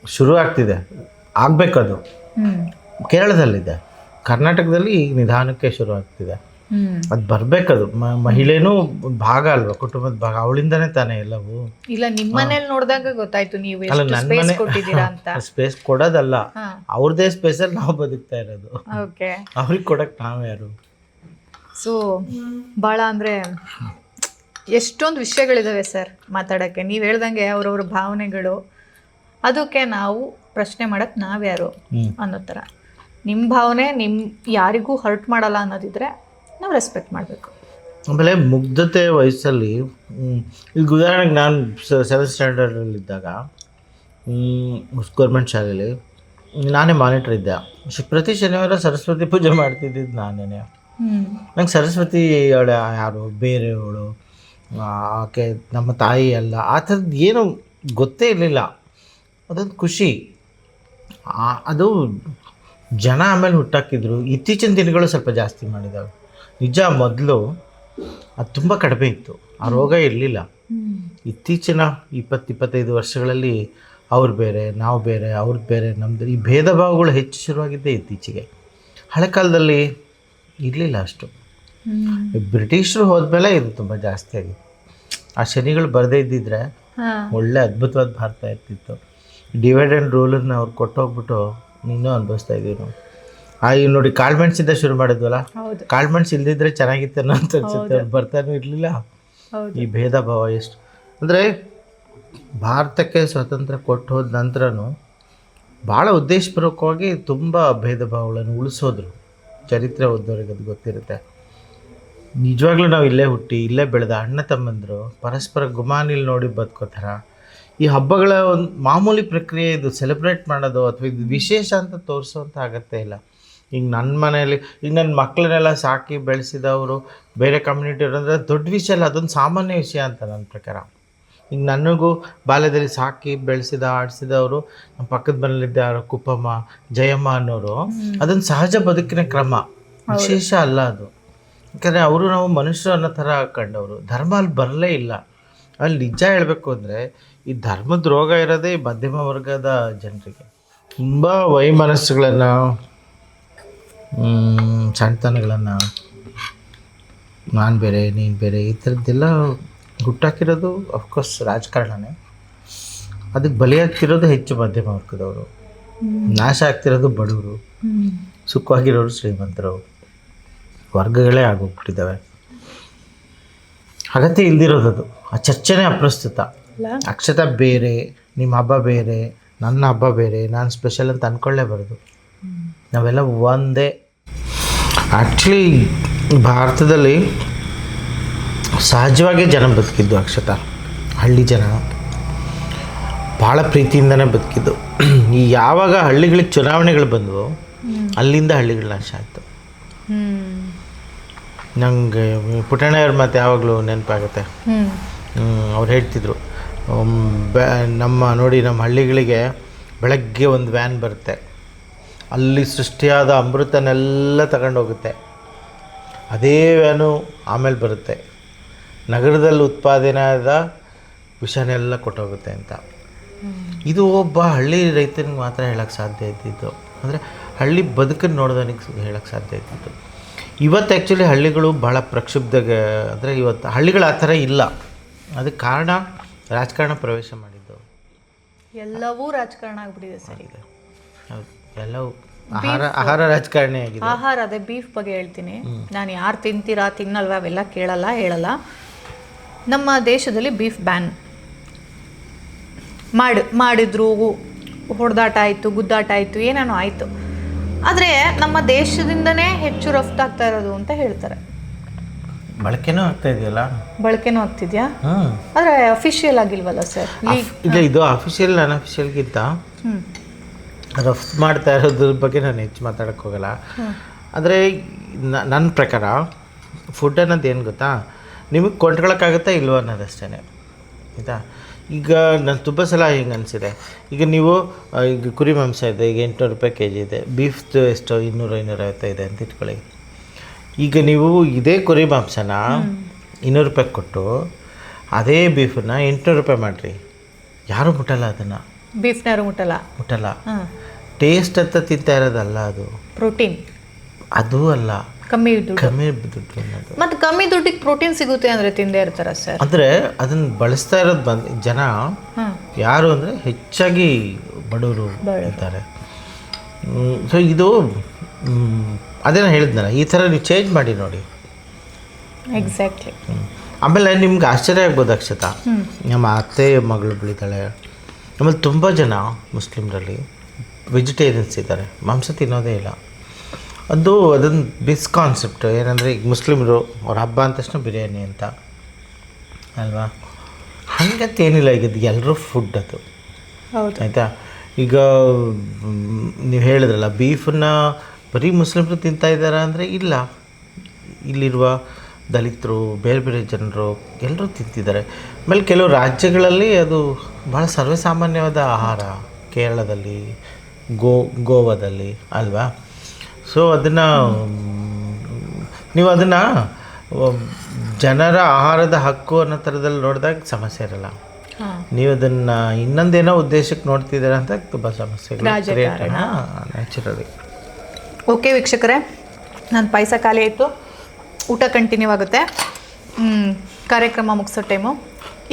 ಶುರು ಆಗ್ತಿದೆ. ಆಗಬೇಕದು. ಕೇರಳದಲ್ಲಿದೆ. ಕರ್ನಾಟಕದಲ್ಲಿ ಈಗ ನಿಧಾನಕ್ಕೆ ಶುರು ಆಗ್ತಿದೆ ಅದ್ ಬರ್ಬೇಕದು. ಮಹಿಳೆನೂ ಭಾಗ ಅಲ್ವಾ? ಕುಟುಂಬದ ಭಾಗ. ಅವಳಿಂದನೇ ತಾನೇ ಎಲ್ಲವೂ? ಇಲ್ಲ ನಿಮ್ಮ ಮನೇಲಿ ನೋಡಿದಾಗ ಗೊತ್ತಾಯ್ತು ನೀವು ಅಲ್ಲ ನನ್ನ ಸ್ಪೇಸ್ ಮನೆ ಅಂತ. ಸ್ಪೇಸ್ ಕೊಡೋದಲ್ಲ. ಅವ್ರದೇ ಸ್ಪೇಸ್ ಅಲ್ಲಿ ನಾವು ಬದುಕ್ತಾ ಇರೋದು. ಓಕೆ. ಅವ್ರಿಗೆ ಕೊಡಕ್ಕೆ ನಾವು ಯಾರು? ಸೊ ಭಾಳ ಅಂದ್ರೆ ಎಷ್ಟೊಂದು ವಿಷಯಗಳಿದಾವೆ ಸರ್ ಮಾತಾಡಕ್ಕೆ. ನೀವು ಹೇಳ್ದಂಗೆ ಅವ್ರವ್ರ ಭಾವನೆಗಳು. ಅದಕ್ಕೆ ನಾವು ಪ್ರಶ್ನೆ ಮಾಡಕ್ ನಾವ್ಯಾರು ಅನ್ನೋ ಥರ ನಿಮ್ಮ ಭಾವನೆ ನಿಮ್ಮ ಯಾರಿಗೂ ಹರ್ಟ್ ಮಾಡಲ್ಲ ಅನ್ನೋದಿದ್ರೆ ನಾವು ರೆಸ್ಪೆಕ್ಟ್ ಮಾಡಬೇಕು. ಆಮೇಲೆ ಮುಗ್ಧತೆ ವಯಸ್ಸಲ್ಲಿ ಈಗ ಉದಾಹರಣೆಗೆ ನಾನು ಸೆವೆಂತ್ ಸ್ಟ್ಯಾಂಡರ್ಡಲ್ಲಿದ್ದಾಗ ಗೌರ್ಮೆಂಟ್ ಶಾಲೆಯಲ್ಲಿ ನಾನೇ ಮಾನಿಟರ್ ಇದ್ದೆ. ಪ್ರತಿ ಶನಿವಾರ ಸರಸ್ವತಿ ಪೂಜೆ ಮಾಡ್ತಿದ್ದಿದ್ದು ನಾನೇ ನಂಗೆ ಸರಸ್ವತಿ ಅವಳು ಯಾರು ಬೇರೆಯವಳು ಆಕೆ ನಮ್ಮ ತಾಯಿ ಅಲ್ಲ ಆ ಥರದ್ದು ಏನು ಗೊತ್ತೇ ಇರಲಿಲ್ಲ. ಅದೊಂದು ಖುಷಿ. ಅದು ಜನ ಆಮೇಲೆ ಹುಟ್ಟಾಕಿದ್ರು. ಇತ್ತೀಚಿನ ದಿನಗಳು ಸ್ವಲ್ಪ ಜಾಸ್ತಿ ಮಾಡಿದಾವೆ. ನಿಜ ಮೊದಲು ಅದು ತುಂಬ ಕಡಿಮೆ ಇತ್ತು. ಆ ರೋಗ ಇರಲಿಲ್ಲ. ಇತ್ತೀಚಿನ ಇಪ್ಪತ್ತು ಇಪ್ಪತ್ತೈದು ವರ್ಷಗಳಲ್ಲಿ ಅವ್ರು ಬೇರೆ ನಾವು ಬೇರೆ ಅವ್ರದ್ದು ಬೇರೆ ನಮ್ಮದು ಈ ಭೇದ ಭಾವಗಳು ಹೆಚ್ಚು ಶುರುವಾಗಿದ್ದೇ ಇತ್ತೀಚೆಗೆ. ಹಳೆ ಕಾಲದಲ್ಲಿ ಇರಲಿಲ್ಲ ಅಷ್ಟು. ಬ್ರಿಟಿಷರು ಹೋದ್ಮೇಲೆ ಇದು ತುಂಬ ಜಾಸ್ತಿ ಆಗಿತ್ತು ಆ ಶನಿಗಳು ಬರದೇ ಇದ್ದಿದ್ರೆ ಒಳ್ಳೆ ಅದ್ಭುತವಾದ ಭಾರತ ಇರ್ತಿತ್ತು. ಡಿವೈಡ್ ಆ್ಯಂಡ್ ರೂಲನ್ನು ಅವ್ರು ಕೊಟ್ಟೋಗ್ಬಿಟ್ಟು ಇನ್ನೂ ಅನುಭವಿಸ್ತಾ ಇದ್ದೀನಿ ನಾವು. ಆ ಈಗ ನೋಡಿ ಕಾಳ್ಮೆಣ್ಸಿಂದ ಶುರು ಮಾಡಿದ್ವಲ್ಲ? ಹೌದು. ಕಾಳ್ಮೆಣ್ಸು ಇಲ್ದಿದ್ರೆ ಚೆನ್ನಾಗಿತ್ತೇನೋ ಅಂತ ಅನ್ಸುತ್ತೆ. ಬರ್ತಾನು ಬರ್ತಾನೂ ಇರಲಿಲ್ಲ. ಈ ಭೇದ ಭಾವ ಎಷ್ಟು? ಅಂದರೆ ಭಾರತಕ್ಕೆ ಸ್ವಾತಂತ್ರ್ಯ ಕೊಟ್ಟು ಹೋದ ನಂತರನೂ ಭಾಳ ಉದ್ದೇಶಪೂರ್ವಕವಾಗಿ ತುಂಬ ಭೇದ ಭಾವಗಳನ್ನು ಉಳಿಸೋದ್ರು. ಚರಿತ್ರೆ ಓದೋರಿಗೆ ಅದು ಗೊತ್ತಿರುತ್ತೆ. ನಿಜವಾಗ್ಲೂ ನಾವು ಇಲ್ಲೇ ಹುಟ್ಟಿ ಇಲ್ಲೇ ಬೆಳೆದ ಅಣ್ಣ ತಮ್ಮಂದರು ಪರಸ್ಪರ ಗುಮಾನಿಲ್ ನೋಡಿ ಬದುಕೋಥರ ಈ ಹಬ್ಬಗಳ ಒಂದು ಮಾಮೂಲಿ ಪ್ರಕ್ರಿಯೆ ಇದು ಸೆಲೆಬ್ರೇಟ್ ಮಾಡೋದು ಅಥವಾ ಇದು ವಿಶೇಷ ಅಂತ ತೋರಿಸೋಂಥ ಆಗತ್ತೆ ಇಲ್ಲ. ಈಗ ನನ್ನ ಮನೆಯಲ್ಲಿ ಈಗ ನನ್ನ ಮಕ್ಕಳನ್ನೆಲ್ಲ ಸಾಕಿ ಬೆಳೆಸಿದವರು ಬೇರೆ ಕಮ್ಯುನಿಟಿ ಅಂದರೆ ದೊಡ್ಡ ವಿಷಯ ಅಲ್ಲ ಅದೊಂದು ಸಾಮಾನ್ಯ ವಿಷಯ ಅಂತ ನನ್ನ ಪ್ರಕಾರ. ಈಗ ನನಗೂ ಬಾಲ್ಯದಲ್ಲಿ ಸಾಕಿ ಬೆಳೆಸಿದ ಆಡಿಸಿದವರು ನಮ್ಮ ಪಕ್ಕದ ಮನೆಯಲ್ಲಿದ್ದ ಕುಪ್ಪಮ್ಮ ಜಯಮ್ಮ ಅನ್ನೋರು ಅದೊಂದು ಸಹಜ ಬದುಕಿನ ಕ್ರಮ. ವಿಶೇಷ ಅಲ್ಲ ಅದು. ಯಾಕಂದರೆ ಅವರು ನಾವು ಮನುಷ್ಯರು ಅನ್ನೋ ಥರ ಕಂಡವರು. ಧರ್ಮ ಅಲ್ಲಿ ಬರಲೇ ಇಲ್ಲ. ಅಲ್ಲಿ ನಿಜ ಹೇಳಬೇಕು ಅಂದರೆ ಈ ಧರ್ಮದ ರೋಗ ಇರೋದೇ ಮಧ್ಯಮ ವರ್ಗದ ಜನರಿಗೆ. ತುಂಬ ವೈಮನಸ್ಸುಗಳನ್ನು ಸಣ್ಣತನಗಳನ್ನು ನಾನು ಬೇರೆ ನೀನು ಬೇರೆ ಈ ಥರದ್ದೆಲ್ಲ ಹುಟ್ಟಾಕಿರೋದು ಅಫ್ಕೋರ್ಸ್ ರಾಜಕಾರಣನೇ. ಅದಕ್ಕೆ ಬಲಿಯಾಗ್ತಿರೋದು ಹೆಚ್ಚು ಮಧ್ಯಮ ವರ್ಗದವರು. ನಾಶ ಆಗ್ತಿರೋದು ಬಡವರು. ಸುಖವಾಗಿರೋರು ಶ್ರೀಮಂತರು ವರ್ಗಗಳೇ ಆಗೋಗ್ಬಿಟ್ಟಿದ್ದಾವೆ. ಅಗತ್ಯ ಇಲ್ದಿರೋದದು ಆ ಚರ್ಚೆನೇ ಅಪ್ರಸ್ತುತ. ಅಲ್ಲ ಅಕ್ಷತ ಬೇರೆ ನಿಮ್ಮ ಹಬ್ಬ ಬೇರೆ ನನ್ನ ಹಬ್ಬ ಬೇರೆ ನಾನು ಸ್ಪೆಷಲ್ ಅಂತ ಅಂದ್ಕೊಳ್ಳೇಬಾರ್ದು ನಾವೆಲ್ಲ ಒಂದೇ. ಆ್ಯಕ್ಚುಲಿ ಭಾರತದಲ್ಲಿ ಸಹಜವಾಗಿ ಜನ ಬದುಕಿದ್ದು ಅಕ್ಷತ ಹಳ್ಳಿ ಜನ. ಭಾಳ ಪ್ರೀತಿಯಿಂದನೇ ಬದುಕಿದ್ದು. ಈ ಯಾವಾಗ ಹಳ್ಳಿಗಳಿಗೆ ಚುನಾವಣೆಗಳು ಬಂದವು ಅಲ್ಲಿಂದ ಹಳ್ಳಿಗಳ ನಾಶ ಆಯಿತು. ನನಗೆ ನಂಗೆ ಅವ್ರ ಮತ್ತೆ ಯಾವಾಗಲೂ ನೆನಪಾಗುತ್ತೆ. ಅವ್ರು ಹೇಳ್ತಿದ್ರು. ನಮ್ಮ ನೋಡಿ, ನಮ್ಮ ಹಳ್ಳಿಗಳಿಗೆ ಬೆಳಗ್ಗೆ ಒಂದು ವ್ಯಾನ್ ಬರುತ್ತೆ. ಅಲ್ಲಿ ಸೃಷ್ಟಿಯಾದ ಅಮೃತನೆಲ್ಲ ತಗೊಂಡೋಗುತ್ತೆ. ಅದೇ ವ್ಯಾನು ಆಮೇಲೆ ಬರುತ್ತೆ. ನಗರದಲ್ಲಿ ಉತ್ಪಾದನೆ ಆದ ವಿಷನೆಲ್ಲ ಕೊಟ್ಟೋಗುತ್ತೆ ಅಂತ. ಇದು ಒಬ್ಬ ಹಳ್ಳಿ ರೈತನಿಗೆ ಮಾತ್ರ ಹೇಳೋಕ್ಕೆ ಸಾಧ್ಯ ಇದ್ದಿದ್ದು. ಅಂದರೆ ಹಳ್ಳಿ ಬದುಕನ್ನು ನೋಡೋದನಿಗೆ ಹೇಳೋಕ್ಕೆ ಸಾಧ್ಯ ಇದ್ದಿದ್ದು. ಇವತ್ತು ಆ್ಯಕ್ಚುಲಿ ಹಳ್ಳಿಗಳು ಭಾಳ ಪ್ರಕ್ಷುಬ್ಧಗೆ, ಅಂದರೆ ಇವತ್ತು ಹಳ್ಳಿಗಳು ಆ ಥರ ಇಲ್ಲ. ಅದಕ್ಕೆ ಕಾರಣ ರಾಜಕಾರಣ ಪ್ರವೇಶ ಮಾಡಿದ್ದು. ಎಲ್ಲವೂ ರಾಜಕಾರಣ ಆಗ್ಬಿಟ್ಟಿದೆ ಸರ್ ಈಗ. ಹೌದು ಎಲ್ಲವೂ ಆಹಾರ ಆಹಾರ ರಾಜಕಾರಣಿ ಆಗಿದೆ. ಆಹಾರ ಅದೇ ಬೀಫ್ ಬಗ್ಗೆ ಹೇಳ್ತೀನಿ. ನಾನು ಯಾರು ತಿಂತೀರಾ ತಿನ್ನಲ್ವಾ ಅವೆಲ್ಲ ಕೇಳಲ್ಲ ಹೇಳಲ್ಲ. ನಮ್ಮ ದೇಶದಲ್ಲಿ ಬೀಫ್ ಬ್ಯಾನ್ ಮಾಡಿ ಮಾಡಿದ್ರು ಹೊಡೆದಾಟ ಆಯಿತು ಗುದ್ದಾಟ ಆಯಿತು ಏನೇನೋ ಆಯಿತು. ಆದರೆ ನಮ್ಮ ದೇಶದಿಂದನೇ ಹೆಚ್ಚು ರಫ್ತಾಗ್ತಾ ಇರೋದು ಅಂತ ಹೇಳ್ತಾರೆ. ಬಳಕೆನೂ ಆಗ್ತಾ ಇದೆಯಲ್ಲ? ಬಳಕೆನೂ ಆಗ್ತಿದ್ಯಾ? ಆದರೆ ಅಫಿಷಿಯಲ್ ಆಗಿಲ್ವಲ್ಲ ಸರ್ ಇಲ್ಲ ಇದು ಅಫಿಷಿಯಲ್ ಅನ್ಅಫಿಷಿಯಲ್ಗಿಂತ ರಫ್ತು ಮಾಡ್ತಾ ಇರೋದ್ರ ಬಗ್ಗೆ ನಾನು ಹೆಚ್ಚು ಮಾತಾಡೋಕ್ಕೆ ಹೋಗಲ್ಲ. ಆದರೆ ನನ್ನ ಪ್ರಕಾರ ಫುಡ್ ಅನ್ನೋದು ಏನು ಗೊತ್ತಾ? ನಿಮಗೆ ಕೊಂಡ್ಕೊಳಕ್ಕಾಗುತ್ತಾ ಇಲ್ವೋ ಅನ್ನೋದಷ್ಟೇ ಆಯಿತಾ? ಈಗ ನಾನು ತುಂಬ ಸಲ ಹಿಂಗೆ ಅನಿಸಿದೆ? ಈಗ ನೀವು ಈಗ ಕುರಿ ಮಾಂಸ ಇದೆ ಈಗ ಎಂಟುನೂರು ರೂಪಾಯಿ ಕೆ ಜಿ ಇದೆ ಬೀಫ್ದು ಎಷ್ಟು ಇನ್ನೂರು ಐನೂರೈವತ್ತೈದು ಇದೆ ಅಂತ ಇಟ್ಕೊಳ್ಳಿ. ಈಗ ನೀವು ಇದೇ ಕುರಿ ಮಾಂಸನ ಇನ್ನೂರು ರೂಪಾಯಿ ಕೊಟ್ಟು ಅದೇ ಬೀಫನ್ನ ಎಂಟುನೂರು ರೂಪಾಯಿ ಮಾಡಿರಿ. ಯಾರೂ ಮುಟ್ಟಲ್ಲ ಅದನ್ನು? ಬೀಫ್ನಾರು ಮುಟ್ಟಲ್ಲ. ಮುಟ್ಟಲ್ಲ. ಟೇಸ್ಟ್ ಅಂತ ತಿಂತಾ ಇರೋದಲ್ಲ ಅದು. ಪ್ರೋಟೀನ್ ಅದು ಅಲ್ಲ. ಕಮ್ಮಿ ದುಡ್ಡು. ಕಮ್ಮಿ ದುಡ್ಡು ಮತ್ತು ಕಮ್ಮಿ ದುಡ್ಡಿಗೆ ಪ್ರೋಟೀನ್ ಸಿಗುತ್ತೆ ಅಂದರೆ ತಿಂದೇ ಇರ್ತಾರ ಸರ್ ಅಂದರೆ ಅದನ್ನು ಬಳಸ್ತಾ ಇರೋದು ಬಂದು ಜನ ಯಾರು ಅಂದರೆ ಹೆಚ್ಚಾಗಿ ಬಡವರು ಇರ್ತಾರೆ. ಸೊ ಇದು ಅದೇ ಹೇಳಿದ್ನಲ್ಲ ಈ ಥರ ನೀವು ಚೇಂಜ್ ಮಾಡಿ ನೋಡಿ. ಎಕ್ಸಾಕ್ಟ್ಲಿ. ಆಮೇಲೆ ನಿಮ್ಗೆ ಆಶ್ಚರ್ಯ ಆಗ್ಬೋದು ಅಕ್ಷತಾ. ನಮ್ಮ ಅತ್ತೆ ಮಗಳು ಬೆಳಿತಾಳೆ. ಆಮೇಲೆ ತುಂಬ ಜನ ಮುಸ್ಲಿಮ್ರಲ್ಲಿ ವೆಜಿಟೇರಿಯನ್ಸ್ ಇದ್ದಾರೆ. ಮಾಂಸ ತಿನ್ನೋದೇ ಇಲ್ಲ. ಅದು ಅದೊಂದು ಮಿಸ್ಕಾನ್ಸೆಪ್ಟ್ ಏನಂದರೆ ಈಗ ಮುಸ್ಲಿಮರು ಅವ್ರ ಹಬ್ಬ ಅಂದ ತಕ್ಷಣ ಬಿರಿಯಾನಿ ಅಂತ. ಅಲ್ವಾ? ಹಾಗಂತ ಏನಿಲ್ಲ ಈಗ ಎಲ್ಲರೂ ಫುಡ್ ಅದು. ಆಯಿತಾ? ಈಗ ನೀವು ಹೇಳಿದ್ರಲ್ಲ ಬೀಫನ್ನು ಬರೀ ಮುಸ್ಲಿಮ್ರು ತಿಂತಾ ಇದ್ದಾರಾ ಅಂದರೆ ಇಲ್ಲ. ಇಲ್ಲಿರುವ ದಲಿತರು ಬೇರೆ ಬೇರೆ ಜನರು ಎಲ್ಲರೂ ತಿಂತಿದ್ದಾರೆ. ಆಮೇಲೆ ಕೆಲವು ರಾಜ್ಯಗಳಲ್ಲಿ ಅದು ಭಾಳ ಸರ್ವೇಸಾಮಾನ್ಯವಾದ ಆಹಾರ ಕೇರಳದಲ್ಲಿ ಗೋ ಗೋವಾದಲ್ಲಿ ಅಲ್ವಾ? ಸೊ ಅದನ್ನು ನೀವು ಅದನ್ನು ಜನರ ಆಹಾರದ ಹಕ್ಕು ಅನ್ನೋ ಥರದಲ್ಲಿ ನೋಡಿದಾಗ ಸಮಸ್ಯೆ ಇರಲ್ಲ. ನೀವು ಅದನ್ನು ಇನ್ನೊಂದೇನೋ ಉದ್ದೇಶಕ್ಕೆ ನೋಡ್ತಿದ್ದೀರಾ ಅಂತ ತುಂಬ ಸಮಸ್ಯೆಗಳು ರಾಜಕಾರಣ. ನ್ಯಾಚುರಲಿ ಓಕೆ ವೀಕ್ಷಕರೇ ನನ್ನ ಪಾಯಸ ಖಾಲಿ ಆಯಿತು. ಊಟ ಕಂಟಿನ್ಯೂ ಆಗುತ್ತೆ. ಕಾರ್ಯಕ್ರಮ ಮುಗಿಸೋ ಟೈಮು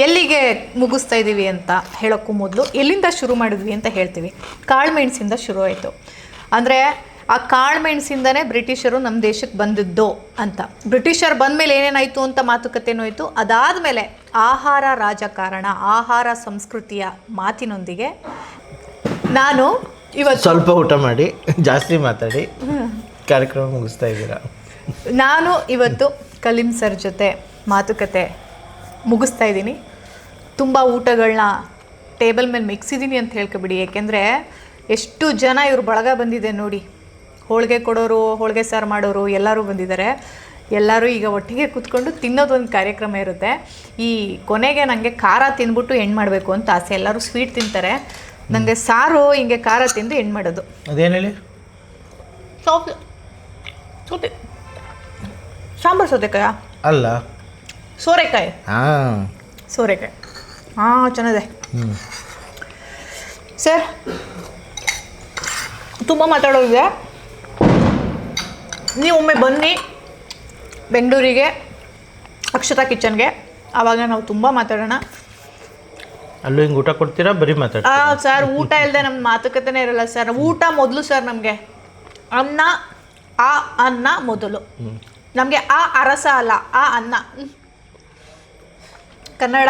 ಎಲ್ಲಿಗೆ ಮುಗಿಸ್ತಾ ಇದ್ದೀವಿ ಅಂತ ಹೇಳೋಕ್ಕೂ ಮೊದಲು ಎಲ್ಲಿಂದ ಶುರು ಮಾಡಿದ್ವಿ ಅಂತ ಹೇಳ್ತೀವಿ. ಕಾಳುಮೆಣಸಿಂದ ಶುರು ಆಯಿತು. ಅಂದರೆ ಆ ಕಾಳುಮೆಣಸಿಂದನೇ ಬ್ರಿಟಿಷರು ನಮ್ಮ ದೇಶಕ್ಕೆ ಬಂದಿದ್ದು ಅಂತ. ಬ್ರಿಟಿಷರು ಬಂದಮೇಲೆ ಏನೇನಾಯಿತು ಅಂತ ಮಾತುಕತೆನೂ ಆಯಿತು ಅದಾದಮೇಲೆ ಆಹಾರ ರಾಜಕಾರಣ, ಆಹಾರ ಸಂಸ್ಕೃತಿಯ ಮಾತಿನೊಂದಿಗೆ ನಾನು ಇವತ್ತು ಸ್ವಲ್ಪ ಊಟ ಮಾಡಿ ಜಾಸ್ತಿ ಮಾತಾಡಿ ಕಾರ್ಯಕ್ರಮ ಮುಗಿಸ್ತಾ ಇದ್ದೀರಾ? ನಾನು ಇವತ್ತು ಕಲೀಂ ಸರ್ ಜೊತೆ ಮಾತುಕತೆ ಮುಗಿಸ್ತಾ ಇದ್ದೀನಿ. ತುಂಬ ಊಟಗಳನ್ನ ಟೇಬಲ್ ಮೇಲೆ ಮಿಕ್ಸಿದ್ದೀನಿ ಅಂತ ಹೇಳ್ಕೊಬಿಡಿ. ಏಕೆಂದರೆ ಎಷ್ಟು ಜನ ಇವ್ರ ಬಳಗ ಬಂದಿದೆ ನೋಡಿ. ಹೋಳಿಗೆ ಕೊಡೋರು ಹೋಳಿಗೆ ಸಾರು ಮಾಡೋರು ಎಲ್ಲರೂ ಬಂದಿದ್ದಾರೆ. ಎಲ್ಲರೂ ಈಗ ಒಟ್ಟಿಗೆ ಕೂತ್ಕೊಂಡು ತಿನ್ನೋದೊಂದು ಕಾರ್ಯಕ್ರಮ ಇರುತ್ತೆ. ಈ ಕೊನೆಗೆ ನನಗೆ ಖಾರ ತಿಂದ್ಬಿಟ್ಟು ಹೆಣ್ಣು ಮಾಡಬೇಕು ಅಂತ ಆಸೆ. ಎಲ್ಲರೂ ಸ್ವೀಟ್ ತಿಂತಾರೆ. ನನಗೆ ಸಾರು ಹಿಂಗೆ ಖಾರ ತಿಂದು ಹೆಣ್ಣು ಮಾಡೋದು. ಅದೇನು ಹೇಳಿ? ಸೌತೆ. ಸೌತೆ. ಸಾಂಬಾರು ಸೌತೆಕಾಯ? ಅಲ್ಲ. ಸೋರೆಕಾಯಿ. ಹಾಂ. ಸೋರೆಕಾಯಿ. ಹಾಂ ಚೆನ್ನಾಗಿದೆ. ಸರ್ ತುಂಬ ಮಾತಾಡೋದಿದೆ. ನೀವು ಒಮ್ಮೆ ಬನ್ನಿ ಬೆಂಗಳೂರಿಗೆ ಅಕ್ಷತಾ ಕಿಚನ್ಗೆ. ಆವಾಗ ನಾವು ತುಂಬ ಮಾತಾಡೋಣ. ಅಲ್ಲೂ ಹಿಂಗೆ ಊಟ ಕೊಡ್ತೀರಾ? ಬರೀ ಮಾತಾಡ್ತೀರಾ? ಸರ್ ಊಟ ಇಲ್ಲದೆ ನಮ್ಮ ಮಾತುಕತೆನೇ ಇರಲ್ಲ ಸರ್. ಊಟ ಮೊದಲು ಸರ್ ನಮಗೆ. ಅನ್ನ ಆ ಅನ್ನ ಮೊದಲು. ನಮಗೆ ಆ ಅರಸ ಅಲ್ಲ ಆ ಅನ್ನ. ಕನ್ನಡ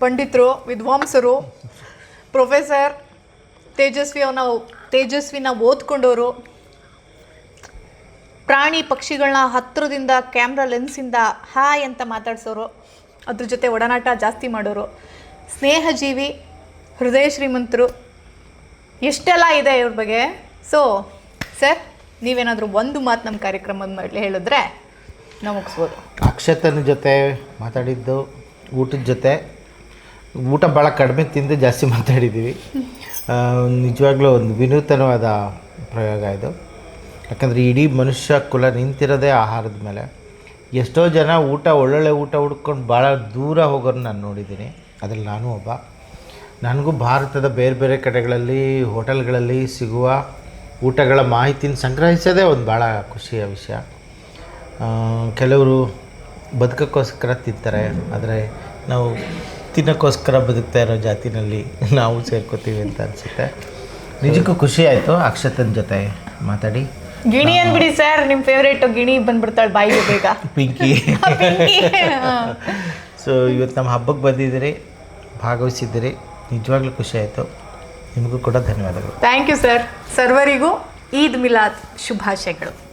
ಪಂಡಿತರು ವಿದ್ವಾಂಸರು ಪ್ರೊಫೆಸರ್ ತೇಜಸ್ವಿ ಅವನ ತೇಜಸ್ವಿನ ಓದ್ಕೊಂಡವರು ಪ್ರಾಣಿ ಪಕ್ಷಿಗಳನ್ನ ಹತ್ತಿರದಿಂದ ಕ್ಯಾಮ್ರಾ ಲೆನ್ಸಿಂದ ಹಾಯ್ ಅಂತ ಮಾತಾಡ್ಸೋರು ಅದ್ರ ಜೊತೆ ಒಡನಾಟ ಜಾಸ್ತಿ ಮಾಡೋರು. ಸ್ನೇಹಜೀವಿ, ಹೃದಯ ಶ್ರೀಮಂತರು, ಎಷ್ಟೆಲ್ಲ ಇದೆ ಇವ್ರ ಬಗ್ಗೆ? ಸೊ ಸರ್ ನೀವೇನಾದರೂ ಒಂದು ಮಾತು ನಮ್ಮ ಕಾರ್ಯಕ್ರಮದ ಮೇಲೆ ಹೇಳಿದ್ರೆ ನಾವು ಮುಗಿಸ್ಬೋದು. ಅಕ್ಷತನ ಜೊತೆ ಮಾತಾಡಿದ್ದು, ಊಟದ ಜೊತೆ, ಊಟ ಭಾಳ ಕಡಿಮೆ ತಿಂದು ಜಾಸ್ತಿ ಮಾತಾಡಿದ್ದೀವಿ ನಿಜವಾಗ್ಲೂ ಒಂದು ವಿನೂತನವಾದ ಪ್ರಯೋಗ ಇದು. ಯಾಕಂದರೆ ಇಡೀ ಮನುಷ್ಯ ಕುಲ ನಿಂತಿರೋದೇ ಆಹಾರದ ಮೇಲೆ. ಎಷ್ಟೋ ಜನ ಊಟ, ಒಳ್ಳೊಳ್ಳೆ ಊಟ ಹುಡ್ಕೊಂಡು ಭಾಳ ದೂರ ಹೋಗೋರು ನಾನು ನೋಡಿದ್ದೀನಿ ಅದ್ರಲ್ಲಿ ನಾನು ಒಬ್ಬ. ನನಗೂ ಭಾರತದ ಬೇರೆ ಬೇರೆ ಕಡೆಗಳಲ್ಲಿ ಹೋಟೆಲ್ಗಳಲ್ಲಿ ಸಿಗುವ ಊಟಗಳ ಮಾಹಿತಿನ ಸಂಗ್ರಹಿಸೋದೇ ಒಂದು ಭಾಳ ಖುಷಿಯ ವಿಷಯ. ಕೆಲವರು ಬದುಕೋಕ್ಕೋಸ್ಕರ ತಿಂತಾರೆ ಆದರೆ ನಾವು ತಿನ್ನೋಕ್ಕೋಸ್ಕರ ಬದುಕ್ತಾ ಇರೋ ಜಾತಿನಲ್ಲಿ ನಾವು ಸೇರ್ಕೋತೀವಿ ಅಂತ ಅನಿಸುತ್ತೆ. ನಿಜಕ್ಕೂ ಖುಷಿ ಆಯಿತು ಅಕ್ಷತನ ಜೊತೆ ಮಾತಾಡಿ. ಗಿಣಿ ಅಂದ್ಬಿಡಿ ಸರ್ ನಿಮ್ಮ ಫೇವ್ರೇಟ್ ಗಿಣಿ ಬಂದ್ಬಿಡ್ತಾಳೆ ಬಾಯಿಗೆ ಬೇಗ. ಪಿಂಕಿ. ಸೊ ಇವತ್ತು ನಮ್ಮ ಹಬ್ಬಕ್ಕೆ ಬಂದಿದ್ದೀರಿ. ಭಾಗವಹಿಸಿದ್ದೀರಿ. ನಿಜವಾಗ್ಲೂ ಆಯಿತು. ನಿಮಗೂ ಕೂಡ ಧನ್ಯವಾದಗಳು. ಥ್ಯಾಂಕ್ ಯು ಸರ್ ಸರ್ವರಿಗೂ ಈದ್ ಮಿಲಾದ್ ಶುಭಾಶಯಗಳು.